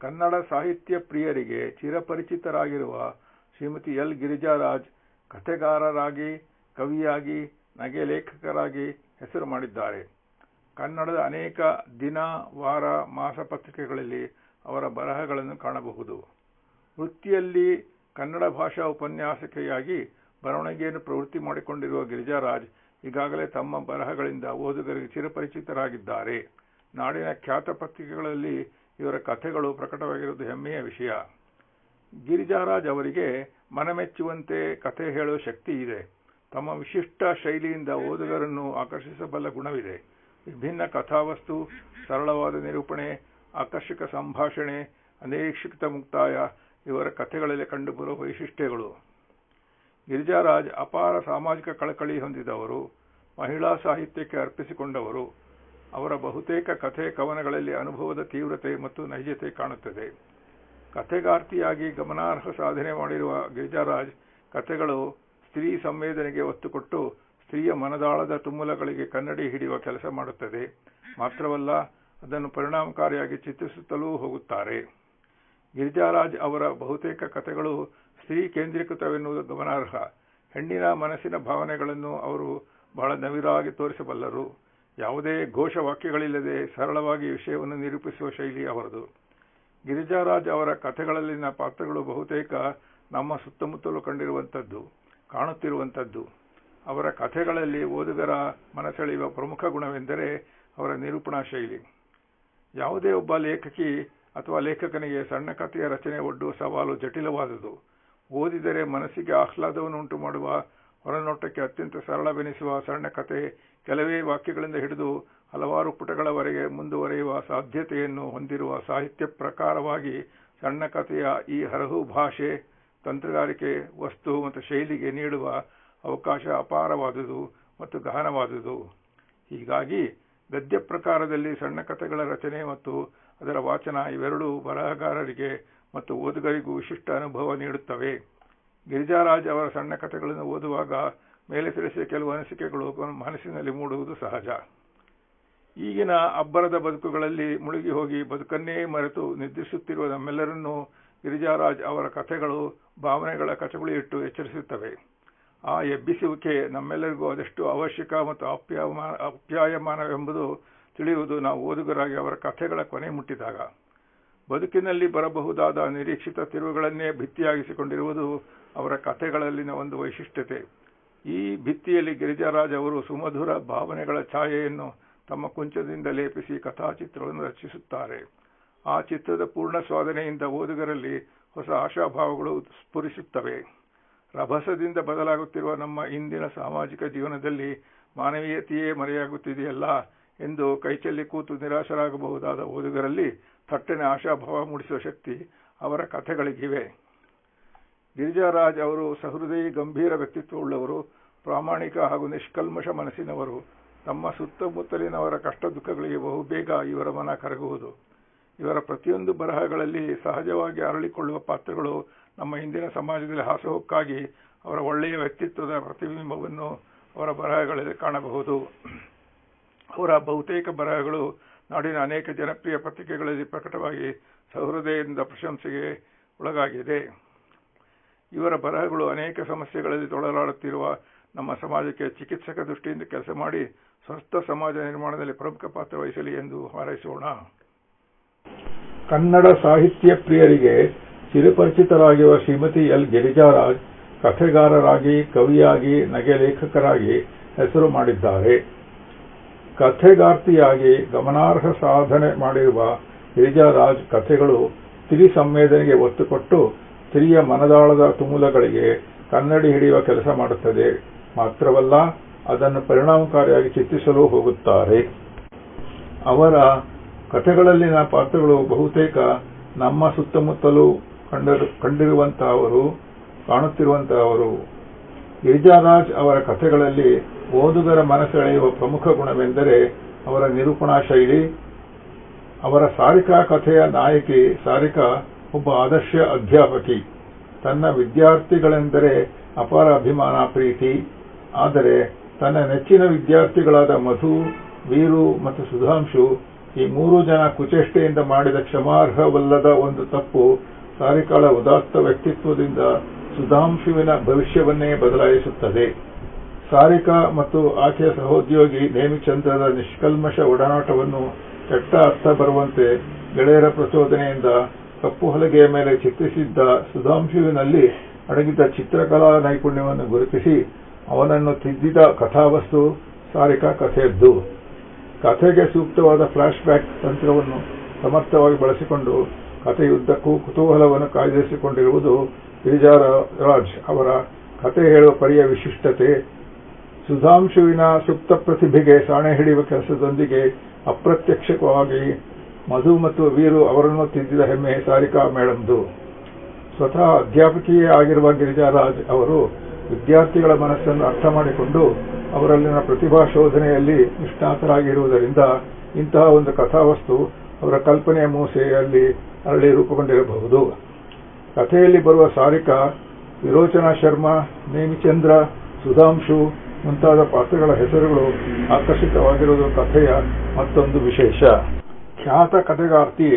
ಕನ್ನಡ ಸಾಹಿತ್ಯ ಪ್ರಿಯರಿಗೆ ಚಿರಪರಿಚಿತರಾಗಿರುವ ಶ್ರೀಮತಿ ಎಲ್. ಗಿರಿಜಾರಾಜ್ ಕಥೆಗಾರರಾಗಿ, ಕವಿಯಾಗಿ, ನಗೆ ಲೇಖಕರಾಗಿ ಹೆಸರು ಮಾಡಿದ್ದಾರೆ. ಕನ್ನಡದ ಅನೇಕ ದಿನ, ವಾರ, ಮಾಸ ಪತ್ರಿಕೆಗಳಲ್ಲಿ ಅವರ ಬರಹಗಳನ್ನು ಕಾಣಬಹುದು. ವೃತ್ತಿಯಲ್ಲಿ ಕನ್ನಡ ಭಾಷಾ ಉಪನ್ಯಾಸಕಿಯಾಗಿ ಬರವಣಿಗೆಯನ್ನು ಪ್ರವೃತ್ತಿ ಮಾಡಿಕೊಂಡಿರುವ ಗಿರಿಜಾರಾಜ್ ಈಗಾಗಲೇ ತಮ್ಮ ಬರಹಗಳಿಂದ ಓದುಗರಿಗೆ ಚಿರಪರಿಚಿತರಾಗಿದ್ದಾರೆ. ನಾಡಿನ ಖ್ಯಾತ ಪತ್ರಿಕೆಗಳಲ್ಲಿ ಇವರ ಕಥೆಗಳು ಪ್ರಕಟವಾಗಿರುವುದು ಹೆಮ್ಮೆಯ ವಿಷಯ. ಗಿರಿಜಾರಾಜ್ ಅವರಿಗೆ ಮನಮೆಚ್ಚುವಂತೆ ಕಥೆ ಹೇಳುವ ಶಕ್ತಿ ಇದೆ. ತಮ್ಮ ವಿಶಿಷ್ಟ ಶೈಲಿಯಿಂದ ಓದುಗರನ್ನು ಆಕರ್ಷಿಸಬಲ್ಲ ಗುಣವಿದೆ. ವಿಭಿನ್ನ ಕಥಾವಸ್ತು, ಸರಳವಾದ ನಿರೂಪಣೆ, ಆಕರ್ಷಕ ಸಂಭಾಷಣೆ, ಅನಿರೀಕ್ಷಿತ ಮುಕ್ತಾಯ ಇವರ ಕಥೆಗಳಲ್ಲಿ ಕಂಡುಬರುವ ವೈಶಿಷ್ಟ್ಯಗಳು. ಗಿರಿಜಾರಾಜ್ ಅಪಾರ ಸಾಮಾಜಿಕ ಕಳಕಳಿ ಹೊಂದಿದವರು, ಮಹಿಳಾ ಸಾಹಿತ್ಯಕ್ಕೆ ಅರ್ಪಿಸಿಕೊಂಡವರು ಅವರ ಬಹುತೇಕ ಕಥೆ ಕವನಗಳಲ್ಲಿ ಅನುಭವದ ತೀವ್ರತೆ ಮತ್ತು ನೈಜತೆ ಕಾಣುತ್ತದೆ. ಕಥೆಗಾರ್ತಿಯಾಗಿ ಗಮನಾರ್ಹ ಸಾಧನೆ ಮಾಡಿರುವ ಗಿರಿಜಾರಾಜ್, ಕಥೆಗಳು ಸ್ತ್ರೀ ಸಂವೇದನೆಗೆ ಒತ್ತು ಕೊಟ್ಟು ಸ್ತ್ರೀಯ ಮನದಾಳದ ತುಮ್ಮಲಗಳಿಗೆ ಕನ್ನಡಿ ಹಿಡಿಯುವ ಕೆಲಸ ಮಾಡುತ್ತದೆ. ಮಾತ್ರವಲ್ಲ, ಅದನ್ನು ಪರಿಣಾಮಕಾರಿಯಾಗಿ ಚಿತ್ರಿಸುತ್ತಲೂ ಹೋಗುತ್ತಾರೆ. ಗಿರಿಜಾರಾಜ್ ಅವರ ಬಹುತೇಕ ಕಥೆಗಳು ಸ್ತ್ರೀ ಕೇಂದ್ರೀಕೃತವೆನ್ನುವುದು ಗಮನಾರ್ಹ. ಹೆಣ್ಣಿನ ಮನಸ್ಸಿನ ಭಾವನೆಗಳನ್ನು ಅವರು ಬಹಳ ನವಿರಾಗಿ ತೋರಿಸಬಲ್ಲರು. ಯಾವುದೇ ಘೋಷವಾಕ್ಯಗಳಿಲ್ಲದೆ ಸರಳವಾಗಿ ವಿಷಯವನ್ನು ನಿರೂಪಿಸುವ ಶೈಲಿ ಅವರದು ಗಿರಿಜಾರಾಜ್ ಅವರ ಕಥೆಗಳಲ್ಲಿನ ಪಾತ್ರಗಳು ಬಹುತೇಕ ನಮ್ಮ ಸುತ್ತಮುತ್ತಲು ಕಂಡಿರುವಂಥದ್ದು, ಕಾಣುತ್ತಿರುವಂಥದ್ದು. ಅವರ ಕಥೆಗಳಲ್ಲಿ ಓದುಗರ ಮನಸೆಳೆಯುವ ಪ್ರಮುಖ ಗುಣವೆಂದರೆ ಅವರ ನಿರೂಪಣಾ ಶೈಲಿ. ಯಾವುದೇ ಒಬ್ಬ ಲೇಖಕಿ ಅಥವಾ ಲೇಖಕನಿಗೆ ಸಣ್ಣ ಕಥೆಯ ರಚನೆ ಒಡ್ಡುವ ಸವಾಲು ಜಟಿಲವಾದುದು. ಓದಿದರೆ ಮನಸ್ಸಿಗೆ ಆಹ್ಲಾದವನ್ನು ಉಂಟು ಮಾಡುವ ಹೊರನೋಟಕ್ಕೆ ಅತ್ಯಂತ ಸರಳವೆನಿಸುವ ಸಣ್ಣ ಕಥೆ ಕೆಲವೇ ವಾಕ್ಯಗಳಿಂದ ಹಿಡಿದು ಹಲವಾರು ಪುಟಗಳವರೆಗೆ ಮುಂದುವರೆಯುವ ಸಾಧ್ಯತೆಯನ್ನು ಹೊಂದಿರುವ ಸಾಹಿತ್ಯ ಪ್ರಕಾರವಾಗಿ ಸಣ್ಣ ಕಥೆಯ ಈ ಹರಹು ಭಾಷೆ ತಂತ್ರಗಾರಿಕೆ, ವಸ್ತು ಮತ್ತು ಶೈಲಿಗೆ ನೀಡುವ ಅವಕಾಶ ಅಪಾರವಾದುದು ಮತ್ತು ಗಹನವಾದುದು. ಹೀಗಾಗಿ ಗದ್ಯ ಪ್ರಕಾರದಲ್ಲಿ ಸಣ್ಣ ಕಥೆಗಳ ರಚನೆ ಮತ್ತು ಅದರ ವಾಚನ ಇವೆರಡೂ ಬರಹಗಾರರಿಗೆ ಮತ್ತು ಓದುಗರಿಗೂ ವಿಶಿಷ್ಟ ಅನುಭವ ನೀಡುತ್ತವೆ. ಗಿರಿಜಾರಾಜ್ ಅವರ ಸಣ್ಣ ಕಥೆಗಳನ್ನು ಓದುವಾಗ ಮೇಲೆ ತಿಳಿಸಿದ ಕೆಲವು ಅನಿಸಿಕೆಗಳು ಮನಸ್ಸಿನಲ್ಲಿ ಮೂಡುವುದು ಸಹಜ. ಈಗಿನ ಅಬ್ಬರದ ಬದುಕುಗಳಲ್ಲಿ ಮುಳುಗಿ ಹೋಗಿ ಬದುಕನ್ನೇ ಮರೆತು ನಿದ್ರಿಸುತ್ತಿರುವ ನಮ್ಮೆಲ್ಲರನ್ನೂ ಗಿರಿಜಾರಾಜ್ ಅವರ ಕಥೆಗಳು, ಭಾವನೆಗಳ ಕಚಗುಳಿ ಇಟ್ಟು ಎಚ್ಚರಿಸುತ್ತವೆ. ಆ ಎಬ್ಬಿಸುವಿಕೆ ನಮ್ಮೆಲ್ಲರಿಗೂ ಅದೆಷ್ಟು ಅವಶ್ಯಕ ಮತ್ತು ಅಪ್ಯಾಯಮಾನ ಅಪ್ಯಾಯಮಾನವೆಂಬುದು ತಿಳಿಯುವುದು ನಾವು ಓದುಗರಾಗಿ ಅವರ ಕಥೆಗಳ ಕೊನೆ ಮುಟ್ಟಿದಾಗ. ಬದುಕಿನಲ್ಲಿ ಬರಬಹುದಾದ ನಿರೀಕ್ಷಿತ ತಿರುವುಗಳನ್ನೇ ಭಿತ್ತಿಯಾಗಿಸಿಕೊಂಡಿರುವುದು ಅವರ ಕಥೆಗಳಲ್ಲಿನ ಒಂದು ವೈಶಿಷ್ಟ್ಯತೆ. ಈ ಭಿತ್ತಿಯಲ್ಲಿ ಗಿರಿಜಾರಾಜ್ ಅವರು ಸುಮಧುರ ಭಾವನೆಗಳ ಛಾಯೆಯನ್ನು ತಮ್ಮ ಕುಂಚದಿಂದ ಲೇಪಿಸಿ ಕಥಾಚಿತ್ರವನ್ನು ರಚಿಸುತ್ತಾರೆ. ಆ ಚಿತ್ರದ ಪೂರ್ಣ ಸ್ವಾಧನೆಯಿಂದ ಓದುಗರಲ್ಲಿ ಹೊಸ ಆಶಾಭಾವಗಳು ಸ್ಫುರಿಸುತ್ತವೆ. ರಭಸದಿಂದ ಬದಲಾಗುತ್ತಿರುವ ನಮ್ಮ ಇಂದಿನ ಸಾಮಾಜಿಕ ಜೀವನದಲ್ಲಿ ಮಾನವೀಯತೆಯೇ ಮರೆಯಾಗುತ್ತಿದೆಯಲ್ಲ ಎಂದು ಕೈಚೆಲ್ಲಿ ಕೂತು ನಿರಾಶರಾಗಬಹುದಾದ ಓದುಗರಲ್ಲಿ ಥಟ್ಟನೆ ಆಶಾಭಾವ ಮೂಡಿಸುವ ಶಕ್ತಿ ಅವರ ಕಥೆಗಳಿಗಿವೆ. ಗಿರಿಜಾರಾಜ್ ಅವರು ಸಹೃದಯಿ ಗಂಭೀರ ವ್ಯಕ್ತಿತ್ವವುಳ್ಳವರು, ಪ್ರಾಮಾಣಿಕ ಹಾಗೂ ನಿಷ್ಕಲ್ಮಷ ಮನಸ್ಸಿನವರು. ತಮ್ಮ ಸುತ್ತಮುತ್ತಲಿನವರ ಕಷ್ಟ ದುಃಖಗಳಿಗೆ ಬಹುಬೇಗ ಇವರ ಮನ ಕರಗುವುದು. ಇವರ ಪ್ರತಿಯೊಂದು ಬರಹಗಳಲ್ಲಿ ಸಹಜವಾಗಿ ಅರಳಿಕೊಳ್ಳುವ ಪಾತ್ರಗಳು ನಮ್ಮ ಇಂದಿನ ಸಮಾಜದಲ್ಲಿ ಹಾಸುಹೊಕ್ಕಾಗಿ ಅವರ ಒಳ್ಳೆಯ ವ್ಯಕ್ತಿತ್ವದ ಪ್ರತಿಬಿಂಬವನ್ನು ಅವರ ಬರಹಗಳಲ್ಲಿ ಕಾಣಬಹುದು. ಅವರ ಬಹುತೇಕ ಬರಹಗಳು ನಾಡಿನ ಅನೇಕ ಜನಪ್ರಿಯ ಪತ್ರಿಕೆಗಳಲ್ಲಿ ಪ್ರಕಟವಾಗಿ ಸಹೃದಯದಿಂದ ಪ್ರಶಂಸೆಗೆ ಒಳಗಾಗಿದೆ. ಇವರ ಬರಹಗಳು ಅನೇಕ ಸಮಸ್ಯೆಗಳಲ್ಲಿ ತೊಳಲಾಡುತ್ತಿರುವ ನಮ್ಮ ಸಮಾಜಕ್ಕೆ ಚಿಕಿತ್ಸಕ ದೃಷ್ಟಿಯಿಂದ ಕೆಲಸ ಮಾಡಿ ಸ್ವಸ್ಥ ಸಮಾಜ ನಿರ್ಮಾಣದಲ್ಲಿ ಪ್ರಮುಖ ಪಾತ್ರ ವಹಿಸಲಿ ಎಂದು ಹಾರೈಸೋಣ. ಕನ್ನಡ ಸಾಹಿತ್ಯ ಪ್ರಿಯರಿಗೆ ಚಿರಪರಿಚಿತರಾಗಿರುವ ಶ್ರೀಮತಿ ಎಲ್. ಗಿರಿಜಾರಾಜ್ ಕಥೆಗಾರರಾಗಿ, ಕವಿಯಾಗಿ, ನಗೆ ಲೇಖಕರಾಗಿ ಹೆಸರು ಮಾಡಿದ್ದಾರೆ. ಕಥೆಗಾರ್ತಿಯಾಗಿ ಗಮನಾರ್ಹ ಸಾಧನೆ ಮಾಡಿರುವ ಗಿರಿಜಾರಾಜ್ ಕಥೆಗಳು ಸ್ತ್ರೀ ಸಂವೇದನೆಗೆ ಒತ್ತು ಕೊಟ್ಟು ಸ್ತ್ರೀಯ ಮನದಾಳದ ತುಮುಲಗಳಿಗೆ ಕನ್ನಡಿ ಹಿಡಿಯುವ ಕೆಲಸ ಮಾಡುತ್ತದೆ. ಮಾತ್ರವಲ್ಲ, ಅದನ್ನು ಪರಿಣಾಮಕಾರಿಯಾಗಿ ಚಿತ್ರಿಸಲು ಹೋಗುತ್ತಾರೆ. ಅವರ ಕಥೆಗಳಲ್ಲಿನ ಪಾತ್ರಗಳು ಬಹುತೇಕ ನಮ್ಮ ಸುತ್ತಮುತ್ತಲೂ ಕಂಡಿರುವಂತಹವರು, ಕಾಣುತ್ತಿರುವಂತಹವರು. ಗಿರಿಜಾರಾಜ್ ಅವರ ಕಥೆಗಳಲ್ಲಿ ಓದುಗರ ಮನಸೆಳೆಯುವ ಪ್ರಮುಖ ಗುಣವೆಂದರೆ ಅವರ ನಿರೂಪಣಾ ಶೈಲಿ, ಅವರ ಸಾರಿಕಾ ಕಥೆಯ ನಾಯಕಿ ಸಾರಿಕಾ ಒಬ್ಬ ಆದರ್ಶ ಅಧ್ಯಾಪಕಿ. ತನ್ನ ವಿದ್ಯಾರ್ಥಿಗಳೆಂದರೆ ಅಪಾರ ಅಭಿಮಾನ, ಪ್ರೀತಿ. ಆದರೆ ತನ್ನ ನೆಚ್ಚಿನ ವಿದ್ಯಾರ್ಥಿಗಳಾದ ಮಧು, ವೀರು ಮತ್ತು ಸುಧಾಂಶು ಈ ಮೂರು ಜನ ಕುಚೇಷ್ಟೆಯಿಂದ ಮಾಡಿದ ಕ್ಷಮಾರ್ಹವಲ್ಲದ ಒಂದು ತಪ್ಪು ಸಾರಿಕಾಳ ಉದಾತ್ತ ವ್ಯಕ್ತಿತ್ವದಿಂದ ಸುಧಾಂಶುವಿನ ಭವಿಷ್ಯವನ್ನೇ ಬದಲಾಯಿಸುತ್ತದೆ. ಸಾರಿಕಾ ಮತ್ತು ಆಕೆಯ ಸಹೋದ್ಯೋಗಿ ನೇಮಿಚಂದ್ರದ ನಿಷ್ಕಲ್ಮಶ ಒಡನಾಟವನ್ನು ಕೆಟ್ಟ ಅರ್ಥ ಬರುವಂತೆ ಗೆಳೆಯರ ಪ್ರಚೋದನೆಯಿಂದ ಕಪ್ಪು ಹಲಗೆಯ ಮೇಲೆ ಚಿತ್ರಿಸಿದ್ದ ಸುಧಾಂಶುವಿನಲ್ಲಿ ಅಡಗಿದ್ದ ಚಿತ್ರಕಲಾ ನೈಪುಣ್ಯವನ್ನು ಗುರುತಿಸಿ ಅವನನ್ನು ತಿದ್ದಿದ ಕಥಾವಸ್ತು ಸಾರಿಕಾ ಕಥೆಯದ್ದು. ಕಥೆಗೆ ಸೂಕ್ತವಾದ ಫ್ಲಾಶ್ ಬ್ಯಾಕ್ ತಂತ್ರವನ್ನು ಸಮರ್ಥವಾಗಿ ಬಳಸಿಕೊಂಡು ಕಥೆಯುದ್ದಕ್ಕೂ ಕುತೂಹಲವನ್ನು ಕಾಯ್ದಿರಿಸಿಕೊಂಡಿರುವುದು ಗಿರಿಜಾರ ರಾಜ್ ಅವರ ಕಥೆ ಹೇಳುವ ಪರಿಯ ವಿಶಿಷ್ಟತೆ. ಸುಧಾಂಶುವಿನ ಸುಪ್ತ ಪ್ರತಿಭೆಗೆ ಸಾಣೆ ಹಿಡಿಯುವ ಕೆಲಸದೊಂದಿಗೆ ಅಪ್ರತ್ಯಕ್ಷವಾಗಿ ಮಧು ಮತ್ತು ವೀರು ಅವರನ್ನು ತಿದ್ದಿದ ಹೆಮ್ಮೆ ಸಾರಿಕಾ ಮೇಡಮ್ದು. ಸ್ವತಃ ಅಧ್ಯಾಪಕಿಯೇ ಆಗಿರುವ ಗಿರಿಜಾರಾಜ್ ಅವರು ವಿದ್ಯಾರ್ಥಿಗಳ ಮನಸ್ಸನ್ನು ಅರ್ಥ ಮಾಡಿಕೊಂಡು ಅವರಲ್ಲಿನ ಪ್ರತಿಭಾ ಶೋಧನೆಯಲ್ಲಿ ನಿಷ್ಣಾತರಾಗಿರುವುದರಿಂದ ಇಂತಹ ಒಂದು ಕಥಾವಸ್ತು ಅವರ ಕಲ್ಪನೆಯ ಮೂಸೆಯಲ್ಲಿ ಅರಳಿ ರೂಪುಗೊಂಡಿರಬಹುದು. ಕಥೆಯಲ್ಲಿ ಬರುವ ಸಾರಿಕಾ, ವಿರೋಚನಾ ಶರ್ಮಾ, ನೇಮಿಚಂದ್ರ, ಸುಧಾಂಶು ಮುಂತಾದ ಪಾತ್ರಗಳ ಹೆಸರುಗಳು ಆಕರ್ಷಿತವಾಗಿರುವುದು ಕಥೆಯ ಮತ್ತೊಂದು ವಿಶೇಷ. ಖ್ಯಾತ ಕಥೆಗಾರ್ತಿ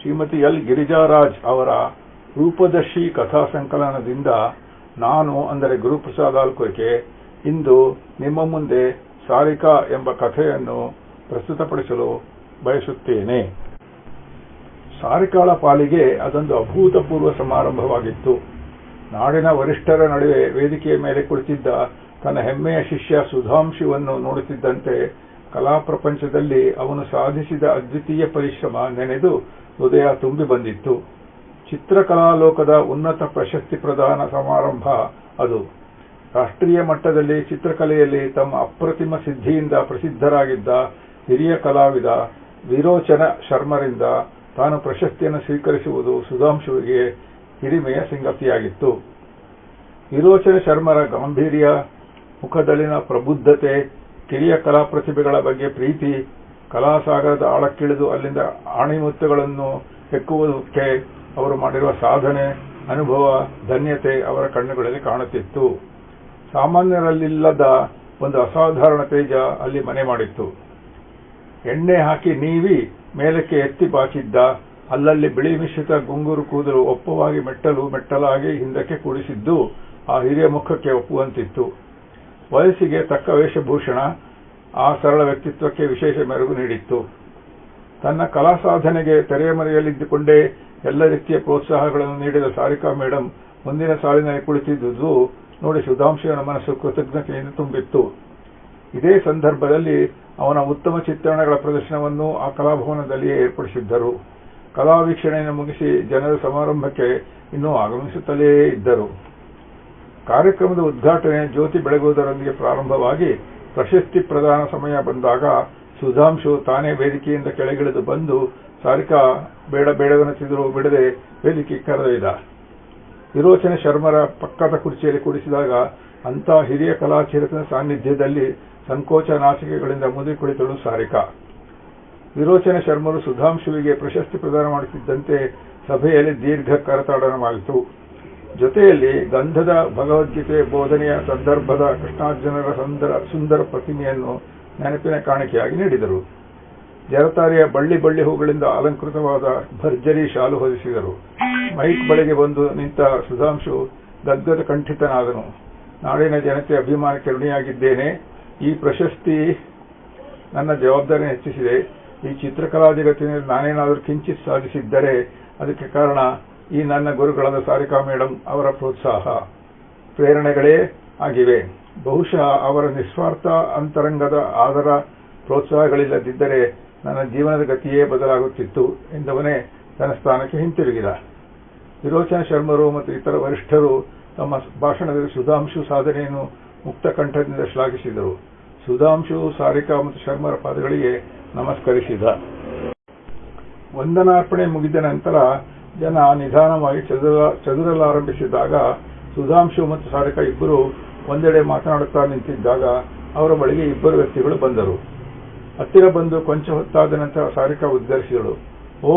ಶ್ರೀಮತಿ ಎಲ್. ಗಿರಿಜಾರಾಜ್ ಅವರ ರೂಪದರ್ಶಿ ಕಥಾ ಸಂಕಲನದಿಂದ ನಾನು, ಅಂದರೆ ಗುರುಪ್ರಸಾದ್ ಆಲ್ಕೊಯ್ಕೆ ಇಂದು ನಿಮ್ಮ ಮುಂದೆ ಸಾರಿಕಾ ಎಂಬ ಕಥೆಯನ್ನು ಪ್ರಸ್ತುತಪಡಿಸಲು ಬಯಸುತ್ತೇನೆ. ಸಾರಿಕಾಳ ಪಾಲಿಗೆ ಅದೊಂದು ಅಭೂತಪೂರ್ವ ಸಮಾರಂಭವಾಗಿತ್ತು. ನಾಡಿನ ವರಿಷ್ಠರ ನಡುವೆ ವೇದಿಕೆಯ ಮೇಲೆ ಕುಳಿತಿದ್ದ ತನ್ನ ಹೆಮ್ಮೆಯ ಶಿಷ್ಯ ಸುಧಾಂಶಿವನ್ನು ನೋಡುತ್ತಿದ್ದಂತೆ ಕಲಾ ಪ್ರಪಂಚದಲ್ಲಿ ಅವನು ಸಾಧಿಸಿದ ಅದ್ವಿತೀಯ ಪರಿಶ್ರಮ ನೆನೆದು ಹೃದಯ ತುಂಬಿ ಬಂದಿತ್ತು. ಚಿತ್ರಕಲಾ ಲೋಕದ ಉನ್ನತ ಪ್ರಶಸ್ತಿ ಪ್ರದಾನ ಸಮಾರಂಭ ಅದು. ರಾಷ್ಟ್ರೀಯ ಮಟ್ಟದಲ್ಲಿ ಚಿತ್ರಕಲೆಯಲ್ಲಿ ತಮ್ಮ ಅಪ್ರತಿಮ ಸಿದ್ಧಿಯಿಂದ ಪ್ರಸಿದ್ಧರಾಗಿದ್ದ ಹಿರಿಯ ಕಲಾವಿದ ವಿರೋಚನ ಶರ್ಮರಿಂದ ತಾನು ಪ್ರಶಸ್ತಿಯನ್ನು ಸ್ವೀಕರಿಸುವುದು ಸುಧಾಂಶುವಿಗೆ ಹಿರಿಮೆಯ ಸಂಗತಿಯಾಗಿತ್ತು. ವಿರೋಚನ ಶರ್ಮರ ಗಾಂಭೀರ್ಯ, ಮುಖದಲ್ಲಿನ ಪ್ರಬುದ್ಧತೆ ಕಿರಿಯ ಕಲಾ ಪ್ರತಿಭೆಗಳ ಬಗ್ಗೆ ಪ್ರೀತಿ, ಕಲಾಸಾಗರದ ಆಳಕ್ಕಿಳಿದು ಅಲ್ಲಿಂದ ಆಣಿಮುತ್ತುಗಳನ್ನು ಹೆಕ್ಕುವುದಕ್ಕೆ ಅವರು ಮಾಡಿರುವ ಸಾಧನೆ, ಅನುಭವ, ಧನ್ಯತೆ ಅವರ ಕಣ್ಣುಗಳಲ್ಲಿ ಕಾಣುತ್ತಿತ್ತು. ಸಾಮಾನ್ಯರಲ್ಲಿಲ್ಲದ ಒಂದು ಅಸಾಧಾರಣ ತೇಜ ಅಲ್ಲಿ ಮನೆ ಮಾಡಿತ್ತು. ಎಣ್ಣೆ ಹಾಕಿ ನೀವಿ ಮೇಲಕ್ಕೆ ಎತ್ತಿ ಬಾಕಿದ್ದ ಅಲ್ಲಲ್ಲಿ ಬಿಳಿ ಮಿಶ್ರಿತ ಗುಂಗುರು ಕೂದಲು ಒಪ್ಪವಾಗಿ ಮೆಟ್ಟಲು ಮೆಟ್ಟಲಾಗಿ ಹಿಂದಕ್ಕೆ ಕೂಡಿಸಿದ್ದು, ಆ ಹಿರಿಯ ಮುಖಕ್ಕೆ ಒಪ್ಪುವಂತಿತ್ತು. ವಯಸ್ಸಿಗೆ ತಕ್ಕ ವೇಷಭೂಷಣ ಆ ಸರಳ ವ್ಯಕ್ತಿತ್ವಕ್ಕೆ ವಿಶೇಷ ಮೆರುಗು ನೀಡಿತ್ತು. ತನ್ನ ಕಲಾ ಸಾಧನೆಗೆ ತೆರೆಮರೆಯಲ್ಲಿದ್ದುಕೊಂಡೇ ಎಲ್ಲ ರೀತಿಯ ಪ್ರೋತ್ಸಾಹಗಳನ್ನು ನೀಡಿದ ಸಾರಿಕಾ ಮೇಡಂ ಮುಂದಿನ ಸಾಲಿನಲ್ಲಿ ಕುಳಿತಿದ್ದುದು ನೋಡಿ ಸುಧಾಂಶಿಯವನ ಮನಸ್ಸು ಕೃತಜ್ಞತೆಯಿಂದ ತುಂಬಿತ್ತು. ಇದೇ ಸಂದರ್ಭದಲ್ಲಿ ಅವನ ಉತ್ತಮ ಚಿತ್ರಣಗಳ ಪ್ರದರ್ಶನವನ್ನು ಆ ಕಲಾಭವನದಲ್ಲಿಯೇ ಏರ್ಪಡಿಸಿದ್ದರು. ಕಲಾ ವೀಕ್ಷಣೆಯನ್ನು ಮುಗಿಸಿ ಜನರ ಸಮಾರಂಭಕ್ಕೆ ಇನ್ನೂ ಆಗಮಿಸುತ್ತಲೇ ಇದ್ದರು. ಕಾರ್ಯಕ್ರಮದ ಉದ್ಘಾಟನೆ ಜ್ಯೋತಿ ಬೆಳಗುವುದರೊಂದಿಗೆ ಪ್ರಾರಂಭವಾಗಿ ಪ್ರಶಸ್ತಿ ಪ್ರದಾನ ಸಮಯ ಬಂದಾಗ ಸುಧಾಂಶು ತಾನೇ ವೇದಿಕೆಯಿಂದ ಕೆಳಗಿಳಿದು ಬಂದು, ಸಾರಿಕಾ, ಬೇಡ ಬೇಡವೆನಿಸಿದರೂ ಬಿಡದೆ ವೇದಿಕೆ ಕರೆದೊಯ್ದ. ವಿರೋಚನ ಶರ್ಮರ ಪಕ್ಕದ ಕುರ್ಚಿಯಲ್ಲಿ ಕೂಡಿಸಿದಾಗ ಅಂಥ ಹಿರಿಯ ಕಲಾಚಿರಕನ ಸಾನ್ನಿಧ್ಯದಲ್ಲಿ ಸಂಕೋಚ ನಾಚಿಕೆಗಳಿಂದ ಮುದಿ ಕುಳಿತಳು ಸಾರಿಕಾ. ವಿರೋಚನ ಶರ್ಮರು ಸುಧಾಂಶುವಿಗೆ ಪ್ರಶಸ್ತಿ ಪ್ರದಾನ ಮಾಡುತ್ತಿದ್ದಂತೆ ಸಭೆಯಲ್ಲಿ ದೀರ್ಘ ಕರತಾಡನವಾಯಿತು. ಜೊತೆಯಲ್ಲಿ ಗಂಧದ ಭಗವದ್ಗೀತೆ ಬೋಧನೆಯ ಸಂದರ್ಭದ ಕೃಷ್ಣಾರ್ಜುನರ ಸುಂದರ ಸುಂದರ ಪ್ರತಿಮೆಯನ್ನು ನೆನಪಿನ ಕಾಣಿಕೆಯಾಗಿ ನೀಡಿದರು. ಜರತಾರೆಯ ಬಳ್ಳಿ ಬಳ್ಳಿ ಹೂಗಳಿಂದ ಅಲಂಕೃತವಾದ ಭರ್ಜರಿ ಶಾಲು ಹೊದಿಸಿದರು. ಮೈಕ್ ಬಳಿಗೆ ಬಂದು ನಿಂತ ಸುಧಾಂಶು ಗದ್ಗದ ಕಂಠಿತನಾದನು. ನಾಡಿನ ಜನತೆ ಅಭಿಮಾನಕ್ಕೆ ಋಣಿಯಾಗಿದ್ದೇನೆ ಈ ಪ್ರಶಸ್ತಿ ನನ್ನ ಜವಾಬ್ದಾರಿ ಹೆಚ್ಚಿಸಿದೆ. ಈ ಚಿತ್ರಕಲಾ ಜಗತ್ತಿನಲ್ಲಿ ನಾನೇನಾದರೂ ಕಿಂಚಿತ್ ಸಾಧಿಸಿದ್ದರೆ ಅದಕ್ಕೆ ಕಾರಣ ಈ ನನ್ನ ಗುರುಗಳಾದ ಸಾರಿಕಾ ಮೇಡಂ ಅವರ ಪ್ರೋತ್ಸಾಹ, ಪ್ರೇರಣೆಗಳೇ ಆಗಿವೆ. ಬಹುಶಃ ಅವರ ನಿಸ್ವಾರ್ಥ ಅಂತರಂಗದ ಆದರ ಪ್ರೋತ್ಸಾಹಗಳಿಲ್ಲದಿದ್ದರೆ ನನ್ನ ಜೀವನದ ಗತಿಯೇ ಬದಲಾಗುತ್ತಿತ್ತು ಎಂದವನೇ ತನ್ನ ಸ್ಥಾನಕ್ಕೆ ಹಿಂತಿರುಗಿದ. ವಿರೋಚನ ಶರ್ಮರು ಮತ್ತು ಇತರ ವರಿಷ್ಠರು ತಮ್ಮ ಭಾಷಣದಲ್ಲಿ ಸುಧಾಂಶು ಸಾಧನೆಯನ್ನು ಮುಕ್ತ ಕಂಠದಿಂದ ಶ್ಲಾಘಿಸಿದರು. ಸುಧಾಂಶು, ಸಾರಿಕಾ ಮತ್ತು ಶರ್ಮರ ಪಾದಗಳಿಗೆ ನಮಸ್ಕರಿಸಿದ. ವಂದನಾರ್ಪಣೆ ಮುಗಿದ ನಂತರ ಜನ ನಿಧಾನವಾಗಿ ಚದುರ ಚದುರಲಾರಂಭಿಸಿದಾಗ ಸುಧಾಂಶು ಮತ್ತು ಸಾರಿಕಾ ಇಬ್ಬರು ಒಂದೆಡೆ ಮಾತನಾಡುತ್ತಾ ನಿಂತಿದ್ದಾಗ ಅವರ ಬಳಿಗೆ ಇಬ್ಬರು ವ್ಯಕ್ತಿಗಳು ಬಂದರು. ಹತ್ತಿರ ಬಂದು ಕೊಂಚ ಹೊತ್ತಾದ ನಂತರ ಸಾರಿಕಾ ಉದ್ಗರಿಸಿದಳು ಓ,